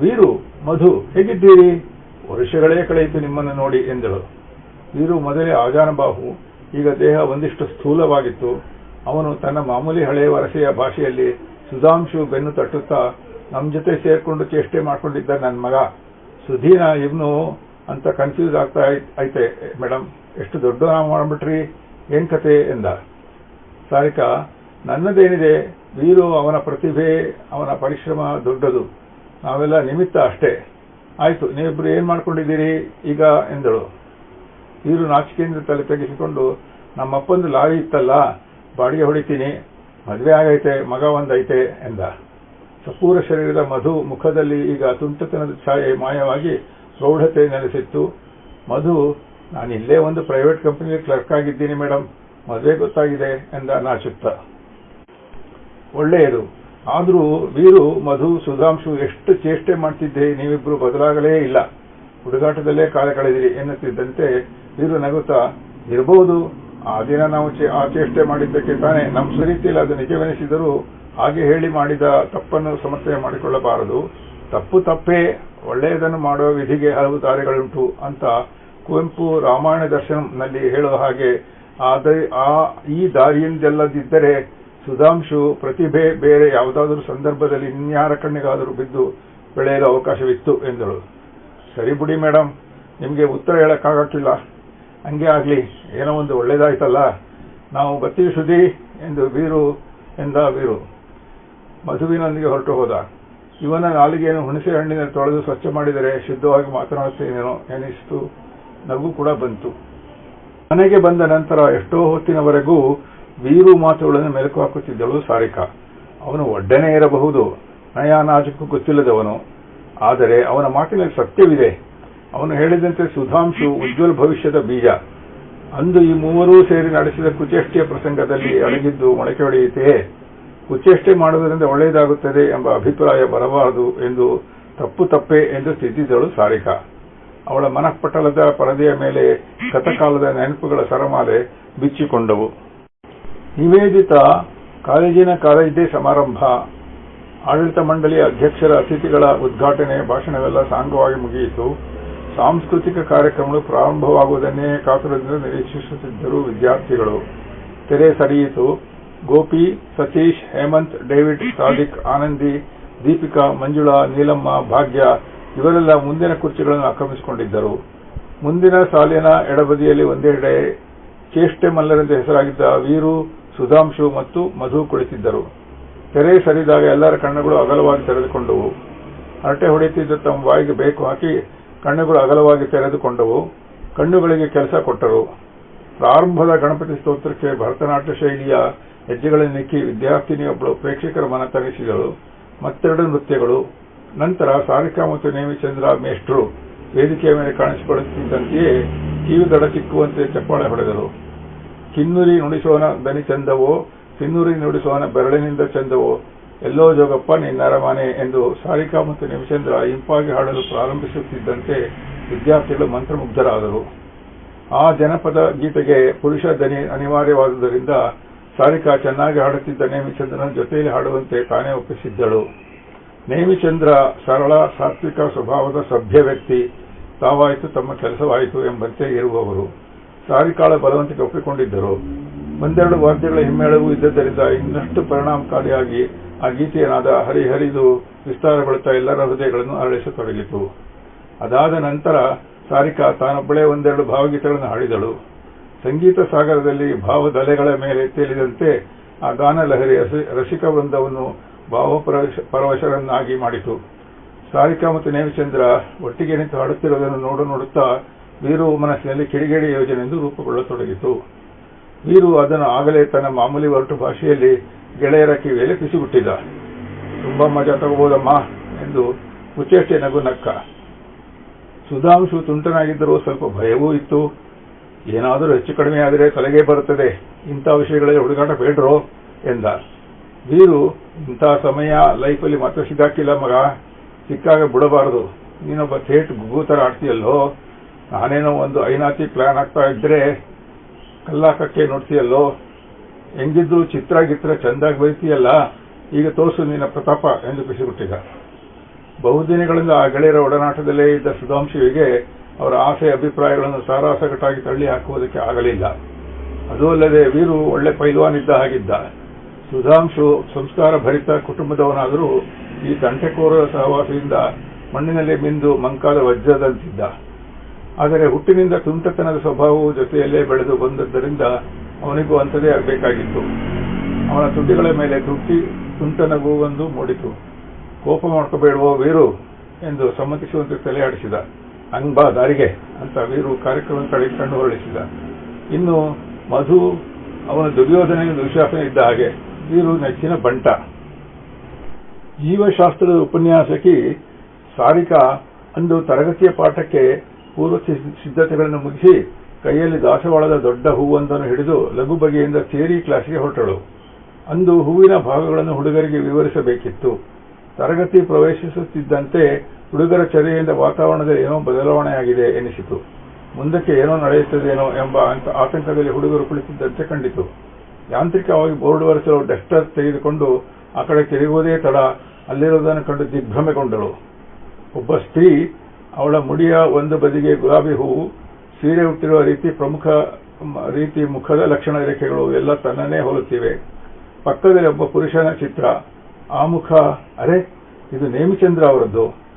ವೀರು, ಮಧು, ಹೇಗಿದ್ದೀರಿ? ವರ್ಷಗಳೇ ಕಳೆಯಿತು ನಿಮ್ಮನ್ನು ನೋಡಿ ಎಂದಳು. ವೀರು ಮೊದಲೇ ಆಜಾನಬಾಹು, ಈಗ ದೇಹ ಒಂದಿಷ್ಟು ಸ್ಥೂಲವಾಗಿತ್ತು. ಅವನು ತನ್ನ ಮಾಮೂಲಿ ಹಳೆಯ ವರಸೆಯ ಭಾಷೆಯಲ್ಲಿ ಸುಧಾಂಶು ಬೆನ್ನು ತಟ್ಟುತ್ತಾ ನಮ್ ಜೊತೆ ಸೇರ್ಕೊಂಡು ಚೇಷ್ಟೆ ಮಾಡ್ಕೊಂಡಿದ್ದ ನನ್ನ ಮಗ, ಸುಧೀನ ಇವನು ಅಂತ ಕನ್ಫ್ಯೂಸ್ ಆಗ್ತಾ ಐತೆ ಮೇಡಮ್ ಎಷ್ಟು ದೊಡ್ಡ ನಾವು ಮಾಡ್ಬಿಟ್ರಿ? ಏನ್ ಕತೆ ಎಂದ ಸಾರಿಕಾ, ನನ್ನದೇನಿದೆ, ವೀರು ಅವನ ಪ್ರತಿಭೆ, ಅವನ ಪರಿಶ್ರಮ ದೊಡ್ಡದು. ನಾವೆಲ್ಲ ನಿಮಿತ್ತ ಅಷ್ಟೇ. ಆಯ್ತು, ನೀವಿಬ್ರು ಏನ್ ಮಾಡ್ಕೊಂಡಿದ್ದೀರಿ ಈಗ ಎಂದಳು. ವೀರು ನಾಚಿಕೆಯಿಂದ ತಲೆ ತೆಗೆಸಿಕೊಂಡು ನಮ್ಮಪ್ಪಂದು ಲಾರಿ ಇತ್ತಲ್ಲ, ಬಾಡಿಗೆ ಹೊಡಿತೀನಿ, ಮದುವೆ ಆಗೈತೆ, ಮಗ ಒಂದೈತೆ ಎಂದ. ಸಪೂರ ಶರೀರದ ಮಧು ಮುಖದಲ್ಲಿ ಈಗ ತುಂಟತನದ ಛಾಯೆ ಮಾಯವಾಗಿ ಪ್ರೌಢತೆ ನೆಲೆಸಿತ್ತು. ಮಧು, ನಾನು ಇಲ್ಲೇ ಒಂದು ಪ್ರೈವೇಟ್ ಕಂಪನಿಯಲ್ಲಿ ಕ್ಲರ್ಕ್ ಆಗಿದ್ದೀನಿ ಮೇಡಮ್ ಮದುವೆ ಗೊತ್ತಾಗಿದೆ ಎಂದ ನಾಚುತ್ತ ಒಳ್ಳೆಯದು. ಆದರೂ ವೀರು, ಮಧು, ಸುಧಾಂಶು ಎಷ್ಟು ಚೇಷ್ಟೆ ಮಾಡ್ತಿದ್ದೆ ನೀವಿಬ್ರು ಬದಲಾಗಲೇ ಇಲ್ಲ. ಹುಡುಗಾಟದಲ್ಲೇ ಕಾಲ ಕಳೆದಿರಿ ಎನ್ನುತ್ತಿದ್ದಂತೆ ವೀರು ನಗುತ್ತಾ ಇರಬಹುದು ಆ ದಿನ ನಾವು ಆ ಚೇಷ್ಟೆ ಮಾಡಿದ್ದಕ್ಕೆ ತಾನೇ ನಮ್ಮ ಸರಿತಿಯಲ್ಲಿ ಅದು ನಿಜವೆನಿಸಿದರೂ ಹಾಗೆ ಹೇಳಿ ಮಾಡಿದ ತಪ್ಪನ್ನು ಸಮರ್ಥನೆ ಮಾಡಿಕೊಳ್ಳಬಾರದು. ತಪ್ಪು ತಪ್ಪೇ, ಒಳ್ಳೆಯದನ್ನು ಮಾಡುವ ವಿಧಿಗೆ ಹಲವು ದಾರಿಗಳುಂಟು ಅಂತ ಕುವೆಂಪು ರಾಮಾಯಣ ದರ್ಶನಂನಲ್ಲಿ ಹೇಳುವ ಹಾಗೆ. ಆ, ಈ ದಾರಿಯಿಂದಲ್ಲದಿದ್ದರೆ ಸುಧಾಂಶು ಪ್ರತಿಭೆ ಬೇರೆ ಯಾವುದಾದರೂ ಸಂದರ್ಭದಲ್ಲಿ ಇನ್ಯಾರ ಕಣ್ಣಿಗಾದರೂ ಬಿದ್ದು ಬೆಳೆಯಲು ಅವಕಾಶವಿತ್ತು ಎಂದಳು. ಸರಿ ಬಿಡಿ ಮೇಡಮ್ ನಿಮಗೆ ಉತ್ತರ ಹೇಳಕ್ಕಾಗಕ್ಕಿಲ್ಲ. ಹಂಗೆ ಆಗಲಿ, ಏನೋ ಒಂದು ಒಳ್ಳೇದಾಯ್ತಲ್ಲ. ನಾವು ಬರ್ತೀವಿ ಸುದಿ ಎಂದು ವೀರು ಎಂದ ವೀರು. ಮಧುವಿನೊಂದಿಗೆ ಹೊರಟು ಹೋದ. ಇವನ ನಾಲಿಗೆಯನ್ನು ಹುಣಸೆ ಹಣ್ಣಿನ ತೊಳೆದು ಸ್ವಚ್ಛ ಮಾಡಿದರೆ ಶುದ್ಧವಾಗಿ ಮಾತನಾಡುತ್ತೇನೇನೋ ಎನಿಸಿತು. ನಗು ಕೂಡ ಬಂತು. ಮನೆಗೆ ಬಂದ ನಂತರ ಎಷ್ಟೋ ಹೊತ್ತಿನವರೆಗೂ ವೀರು ಮಾತುಗಳನ್ನು ಮೆಲುಕು ಹಾಕುತ್ತಿದ್ದಳು ಸಾರಿಕಾ. ಅವನು ಒಡ್ಡನೇ ಇರಬಹುದು. ನಯಾನಾಜಕ್ಕೂ ಗೊತ್ತಿಲ್ಲದವನು. ಆದರೆ ಅವನ ಮಾತಿನಲ್ಲಿ ಸತ್ಯವಿದೆ. ಅವನು ಹೇಳಿದಂತೆ ಸುಧಾಂಶು ಉಜ್ವಲ ಭವಿಷ್ಯದ ಬೀಜ. ಅಂದು ಈ ಮೂವರೂ ಸೇರಿ ನಡೆಸಿದ ಕುಚೇಷ್ಟಿಯ ಪ್ರಸಂಗದಲ್ಲಿ ಅಡಗಿದ್ದು ಮೊಳಕೆ ಹೊಡೆಯುತ್ತೆಯೇ ಕುಚೇಷ್ಟೆ ಮಾಡುವುದರಿಂದ ಒಳ್ಳೆಯದಾಗುತ್ತದೆ ಎಂಬ ಅಭಿಪ್ರಾಯ ಬರಬಾರದು ಎಂದು ತಪ್ಪು ತಪ್ಪೆ ಎಂದು ತಿದ್ದಿದ್ದಳು ಸಾರಿಕಾ. ಅವಳ ಮನಃಪಟಲದ ಪರದೆಯ ಮೇಲೆ ಗತಕಾಲದ ನೆನಪುಗಳ ಸರಮಾಲೆ ಬಿಚ್ಚಿಕೊಂಡವು. ನಿವೇದಿತ ಕಾಲೇಜಿನ ಕಾಲೇಜ್ ಸಮಾರಂಭ, ಆಡಳಿತ ಮಂಡಳಿಯ ಅಧ್ಯಕ್ಷರ ಅತಿಥಿಗಳ ಉದ್ಘಾಟನೆ, ಭಾಷಣವೆಲ್ಲ ಸಾಂಗವಾಗಿ ಮುಗಿಯಿತು. ಸಾಂಸ್ಕೃತಿಕ ಕಾರ್ಯಕ್ರಮಗಳು ಪ್ರಾರಂಭವಾಗುವುದನ್ನೇ ಕಾತುರದಿಂದ ನಿರೀಕ್ಷಿಸುತ್ತಿದ್ದರು ವಿದ್ಯಾರ್ಥಿಗಳು. ತೆರೆ ಸರಿಯಿತು. ಗೋಪಿ, ಸತೀಶ್, ಹೇಮಂತ್, ಡೇವಿಡ್, ಸಾದಿಕ್, ಆನಂದಿ, ದೀಪಿಕಾ, ಮಂಜುಳಾ, ನೀಲಮ್ಮ, ಭಾಗ್ಯ ಇವರೆಲ್ಲ ಮುಂದಿನ ಕುರ್ಚಿಗಳನ್ನು ಆಕ್ರಮಿಸಿಕೊಂಡಿದ್ದರು. ಮುಂದಿನ ಸಾಲಿನ ಎಡಬದಿಯಲ್ಲಿ ಒಂದೆಡೆ ಚೇಷ್ಟೆ ಮಲ್ಲರಿಂದ ಹೆಸರಾಗಿದ್ದ ವೀರು, ಸುಧಾಂಶು ಮತ್ತು ಮಧು ಕುಳಿತಿದ್ದರು. ತೆರೆ ಸರಿದಾಗ ಎಲ್ಲರ ಕಣ್ಣುಗಳು ಅಗಲವಾಗಿ ತೆರೆದುಕೊಂಡವು. ಹರಟೆ ಹೊಡೆಯುತ್ತಿದ್ದ ತಮ್ಮ ಬಾಯಿಗೆ ಬೇಕು ಹಾಕಿ ಕಣ್ಣುಗಳು ಅಗಲವಾಗಿ ತೆರೆದುಕೊಂಡವು. ಕಣ್ಣುಗಳಿಗೆ ಕೆಲಸ ಕೊಟ್ಟರು. ಪ್ರಾರಂಭದ ಗಣಪತಿ ಸ್ತೋತ್ರಕ್ಕೆ ಭರತನಾಟ್ಯ ಶೈಲಿಯ ಹೆಜ್ಜೆಗಳನ್ನಿಕ್ಕಿ ವಿದ್ಯಾರ್ಥಿನಿಯೊಬ್ಬಳು ಪ್ರೇಕ್ಷಕರ ಮನ ತರಿಸಿದಳು ಮತ್ತೆರಡು ನೃತ್ಯಗಳು. ನಂತರ ಸಾರಿಕಾ ಮತ್ತು ನೇಮಿಚಂದ್ರ ಮೇಷ್ಟ್ರು ವೇದಿಕೆಯ ಮೇಲೆ ಕಾಣಿಸಿಕೊಳ್ಳುತ್ತಿದ್ದಂತೆಯೇ ಕಿವಿ ದಡ ಸಿಕ್ಕುವಂತೆ ಚಪ್ಪಾಳೆ ಹೊಡೆದರು ಕಿನ್ನುರಿ ನುಡಿಸೋನ ದನಿ ಚಂದವೋ ಕಿನ್ನುರಿ ನುಡಿಸೋನ ಬೆರಳಿನಿಂದ ಚಂದವೋ, ಎಲ್ಲೋ ಜೋಗಪ್ಪ ನಿನ್ನರಮಾನೆ ಎಂದು ಸಾರಿಕಾ ಮತ್ತು ನಿಮಿಚಂದ್ರ ಇಂಪಾಗಿ ಹಾಡಲು ಪ್ರಾರಂಭಿಸುತ್ತಿದ್ದಂತೆ ವಿದ್ಯಾರ್ಥಿಗಳು ಮಂತ್ರಮುಗ್ಧರಾದರು. ಆ ಜನಪದ ಗೀತೆಗೆ ಪುರುಷ ದನಿ ಅನಿವಾರ್ಯವಾದುದರಿಂದ ಸಾರಿಕಾ ಚೆನ್ನಾಗಿ ಹಾಡುತ್ತಿದ್ದ ನೇಮಿಚಂದ್ರನ ಜೊತೆಯಲ್ಲಿ ಹಾಡುವಂತೆ ತಾನೇ ಒಪ್ಪಿಸಿದ್ದಳು. ನೇಮಿಚಂದ್ರ ಸರಳ ಸಾತ್ವಿಕ ಸ್ವಭಾವದ ಸಭ್ಯ ವ್ಯಕ್ತಿ. ತಾವಾಯಿತು ತಮ್ಮ ಕೆಲಸವಾಯಿತು ಎಂಬಂತೆ ಇರುವವರು. ಸಾರಿಕಾಳ ಬಲವಂತಿಗೆ ಒಪ್ಪಿಕೊಂಡಿದ್ದರು. ಒಂದೆರಡು ವಾದ್ಯಗಳ ಹಿಮ್ಮೇಳವೂ ಇದ್ದದರಿಂದ ಇನ್ನಷ್ಟು ಪರಿಣಾಮಕಾರಿಯಾಗಿ ಆ ಗೀತೆಯನಾದ ಹರಿಹರಿದು ವಿಸ್ತಾರಗೊಳ್ಳುತ್ತಾ ಎಲ್ಲರ ಹೃದಯಗಳನ್ನು ಅರಳಿಸತೊಡಗಿತು. ಅದಾದ ನಂತರ ಸಾರಿಕಾ ತಾನೊಬ್ಬಳೇ ಒಂದೆರಡು ಭಾವಗೀತೆಗಳನ್ನು ಹಾಡಿದಳು. ಸಂಗೀತ ಸಾಗರದಲ್ಲಿ ಭಾವದಲೆಗಳ ಮೇಲೆ ತೇಲಿದಂತೆ ಆ ಗಾನ ಲಹರಿ ರಸಿಕ ವೃಂದವನ್ನು ಭಾವಪರವಶರನ್ನಾಗಿ ಮಾಡಿತು. ಸಾರಿಕಾ ಮತ್ತು ನೇಮಚಂದ್ರ ಒಟ್ಟಿಗೆ ನಿಂತು ಹಾಡುತ್ತಿರುವುದನ್ನು ನೋಡು ನೋಡುತ್ತಾ ವೀರು ಮನಸ್ಸಿನಲ್ಲಿ ಕಿಡಿಗೇಡಿ ಯೋಜನೆ ಎಂದು ರೂಪುಗೊಳ್ಳತೊಡಗಿತು. ವೀರು ಅದನ್ನು ಆಗಲೇ ತನ್ನ ಮಾಮೂಲಿ ಹೊರಟು ಭಾಷೆಯಲ್ಲಿ ಗೆಳೆಯರ ಕಿವಿಯಲ್ಲಿ ಪಿಸಿಬಿಟ್ಟಿದ್ದ. ತುಂಬಾ ಮಜಾ ತಗೋಬಹುದಮ್ಮ ಎಂದು ಮುಚ್ಚೇಷ್ಟೆ ನಗು ನಕ್ಕ. ಸುಧಾಂಶು ತುಂಟನಾಗಿದ್ದರೂ ಸ್ವಲ್ಪ ಭಯವೂ ಇತ್ತು. ಏನಾದರೂ ಹೆಚ್ಚು ಕಡಿಮೆ ಆದರೆ ತಲೆಗೆ ಬರುತ್ತದೆ. ಇಂಥ ವಿಷಯಗಳಲ್ಲಿ ಹುಡುಗಾಟ ಬೇಡ್ರೋ ಎಂದ ವೀರು ಇಂಥ ಸಮಯ ಲೈಫಲ್ಲಿ ಮತ್ತೆ ಸಿಗಾಕಿಲ್ಲ ಮಗ. ಸಿಕ್ಕಾಗ ಬಿಡಬಾರದು. ನೀನೊಬ್ಬ ಥೇಟ್ ಥರ ಆಡ್ತೀಯಲ್ಲೋ? ನಾನೇನೋ ಒಂದು ಐನಾತಿ ಪ್ಲಾನ್ ಆಗ್ತಾ ಇದ್ರೆ ಕಲ್ಲಾಕಕ್ಕೆ ನೋಡ್ತೀಯಲ್ಲೋ? ಹೆಂಗಿದ್ರು ಚಿತ್ರ ಗಿತ್ರ ಚಂದಾಗಿ ಬರೀತೀಯಲ್ಲ? ಈಗ ತೋರಿಸು ನಿನ್ನ ಪ್ರತಾಪ ಎಂದು ಬಿಸಿಬಿಟ್ಟಿದ್ದ ಬಹುದಿನಗಳಿಂದ ಆ ಗೆಳೆಯರ ಒಡನಾಟದಲ್ಲೇ ಇದ್ದ ಸುಧಾಂಶುವಿಗೆ ಅವರ ಆಸೆ, ಅಭಿಪ್ರಾಯಗಳನ್ನು ಸಾರಾಸಗಟಾಗಿ ತಳ್ಳಿ ಹಾಕುವುದಕ್ಕೆ ಆಗಲಿಲ್ಲ. ಅದೂ ಅಲ್ಲದೆ ವೀರು ಒಳ್ಳೆ ಪೈಲ್ವಾನ್ ಇದ್ದ ಹಾಗಿದ್ದ. ಸುಧಾಂಶು ಸಂಸ್ಕಾರ ಭರಿತ ಕುಟುಂಬದವನಾದರೂ ಈ ದಂಟೆಕೋರ ಸಹವಾಸದಿಂದ ಮಣ್ಣಿನಲ್ಲಿ ಮಿಂದು ಮಂಕಾದ ವಜ್ರದಂತಿದ್ದ. ಆದರೆ ಹುಟ್ಟಿನಿಂದ ತುಂಟತನದ ಸ್ವಭಾವವು ಜೊತೆಯಲ್ಲೇ ಬೆಳೆದು ಬಂದದ್ದರಿಂದ ಅವನಿಗೂ ಅಂಥದೇ ಆಗಬೇಕಾಗಿತ್ತು. ಅವನ ತುಟಿಗಳ ಮೇಲೆ ತುಟ್ಟಿ ತುಂಟನಗೂ ಒಂದು ಮೂಡಿತು. ಕೋಪ ಮಾಡ್ಕೋಬೇಡುವ ವೀರು ಎಂದು ಸಮ್ಮತಿಸುವಂತೆ ತಲೆಯಾಡಿಸಿದ. ಹಂಗ್ ಬಾ ದಾರಿಗೆ ಅಂತ ವೀರು ಕಾರ್ಯಕ್ರಮ ಕಡೆ ಕಣ್ಣು ಹೊರಳಿಸಿದ. ಇನ್ನು ಮಧು ಅವನ ದುರ್ಯೋಧನೆ ದುಶಾಸನ ಇದ್ದ ಹಾಗೆ ವೀರು ನೆಚ್ಚಿನ ಬಂಟ. ಜೀವಶಾಸ್ತ್ರದ ಉಪನ್ಯಾಸಕಿ ಸಾರಿಕಾ ಅಂದು ತರಗತಿಯ ಪಾಠಕ್ಕೆ ಪೂರ್ವ ಸಿದ್ಧತೆಗಳನ್ನು ಮುಗಿಸಿ ಕೈಯಲ್ಲಿ ದಾಸವಾಳದ ದೊಡ್ಡ ಹೂವೊಂದನ್ನು ಹಿಡಿದು ಲಘು ಬಗೆಯಿಂದ ಥಿಯರಿ ಕ್ಲಾಸ್ಗೆ ಹೊರಟಳು. ಅಂದು ಹೂವಿನ ಭಾಗಗಳನ್ನು ಹುಡುಗರಿಗೆ ವಿವರಿಸಬೇಕಿತ್ತು. ತರಗತಿ ಪ್ರವೇಶಿಸುತ್ತಿದ್ದಂತೆ ಹುಡುಗರ ಚರ್ಯೆಯಿಂದ ವಾತಾವರಣದಲ್ಲಿ ಏನೋ ಬದಲಾವಣೆಯಾಗಿದೆ ಎನಿಸಿತು. ಮುಂದಕ್ಕೆ ಏನೋ ನಡೆಯುತ್ತದೇನೋ ಎಂಬ ಆತಂಕದಲ್ಲಿ ಹುಡುಗರು ಕುಳಿತಿದ್ದಂತೆ ಕಂಡಿತು. ಯಾಂತ್ರಿಕವಾಗಿ ಬೋರ್ಡ್ ಒರೆಸಲು ಡಸ್ಟರ್ ತೆಗೆದುಕೊಂಡು ಆ ಕಡೆ ತಿರುಗುವುದೇ ತಡ, ಅಲ್ಲಿರುವುದನ್ನು ಕಂಡು ದಿಗ್ಭ್ರಮೆಗೊಂಡಳು. ಒಬ್ಬ ಸ್ತ್ರೀ ಅವಳ ಮುಡಿಯ ಒಂದು ಬದಿಗೆ ಗುಲಾಬಿ ಹೂವು, ಸೀರೆ ಹುಟ್ಟಿರುವ ರೀತಿ ಪ್ರಮುಖ ರೀತಿ ಮುಖದ ಲಕ್ಷಣ ರೇಖೆಗಳು ಎಲ್ಲ ತನ್ನನ್ನೇ ಹೋಲುತ್ತಿವೆ. ಪಕ್ಕದಲ್ಲಿ ಒಬ್ಬ ಪುರುಷನ ಚಿತ್ರ. ಆ ಮುಖ, ಅರೆ, ಇದು ನೇಮಿಚಂದ್ರ ಅವರದ್ದು.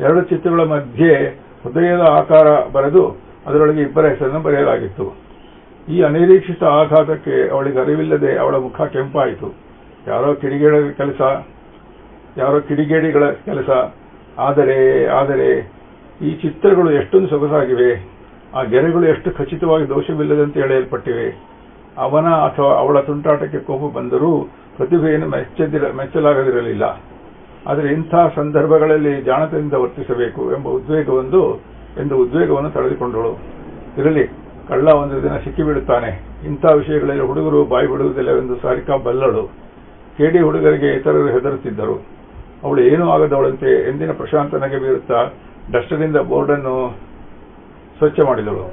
ಎರಡು ಚಿತ್ರಗಳ ಮಧ್ಯೆ ಹೃದಯದ ಆಕಾರ ಬರೆದು ಅದರೊಳಗೆ ಇಬ್ಬರ ಹೆಸರನ್ನು ಬರೆಯಲಾಗಿತ್ತು. ಈ ಅನಿರೀಕ್ಷಿತ ಆಘಾತಕ್ಕೆ ಅವಳಿಗೆ ಅರಿವಿಲ್ಲದೆ ಅವಳ ಮುಖ ಕೆಂಪಾಯಿತು. ಯಾರೋ ಕಿಡಿಗೇಡ ಕೆಲಸ, ಯಾರೋ ಕಿಡಿಗೇಡಿಗಳ ಕೆಲಸ. ಆದರೆ ಆದರೆ, ಈ ಚಿತ್ರಗಳು ಎಷ್ಟೊಂದು ಸೊಗಸಾಗಿವೆ. ಆ ಗೆರೆಗಳು ಎಷ್ಟು ಖಚಿತವಾಗಿ ದೋಷವಿಲ್ಲದಂತೆ ಎಳೆಯಲ್ಪಟ್ಟಿವೆ. ಅವನ ಅಥವಾ ಅವಳ ತುಂಟಾಟಕ್ಕೆ ಕೋಪ ಬಂದರೂ ಪ್ರತಿಭೆಯನ್ನು ಮೆಚ್ಚದಿರ, ಮೆಚ್ಚಲಾಗದಿರಲಿಲ್ಲ. ಆದರೆ ಇಂಥ ಸಂದರ್ಭಗಳಲ್ಲಿ ಜಾಣತೆಯಿಂದ ವರ್ತಿಸಬೇಕು ಎಂಬ ಉದ್ವೇಗವೊಂದು, ಎಂದು ಉದ್ವೇಗವನ್ನು ತಡೆದುಕೊಂಡಳು. ಇರಲಿ, ಕಳ್ಳ ಒಂದು ದಿನ ಸಿಕ್ಕಿಬಿಡುತ್ತಾನೆ ಇಂಥ ವಿಷಯಗಳಲ್ಲಿ ಹುಡುಗರು ಬಾಯಿ ಬಿಡುವುದಿಲ್ಲವೆಂದು ಸಾರಿಕಾ ಬಲ್ಲಳು. ಕೇಡಿ ಹುಡುಗರಿಗೆ ಇತರರು ಹೆದರುತ್ತಿದ್ದರು. ಅವಳು ಏನೂ ಆಗದವಳಂತೆ ಎಂದಿನ ಪ್ರಶಾಂತನಗೆ ಬೀರುತ್ತಾ ಡಸ್ಟರಿಂದ ಬೋರ್ಡನ್ನು ಸ್ವಚ್ಛ ಮಾಡಿದಳು.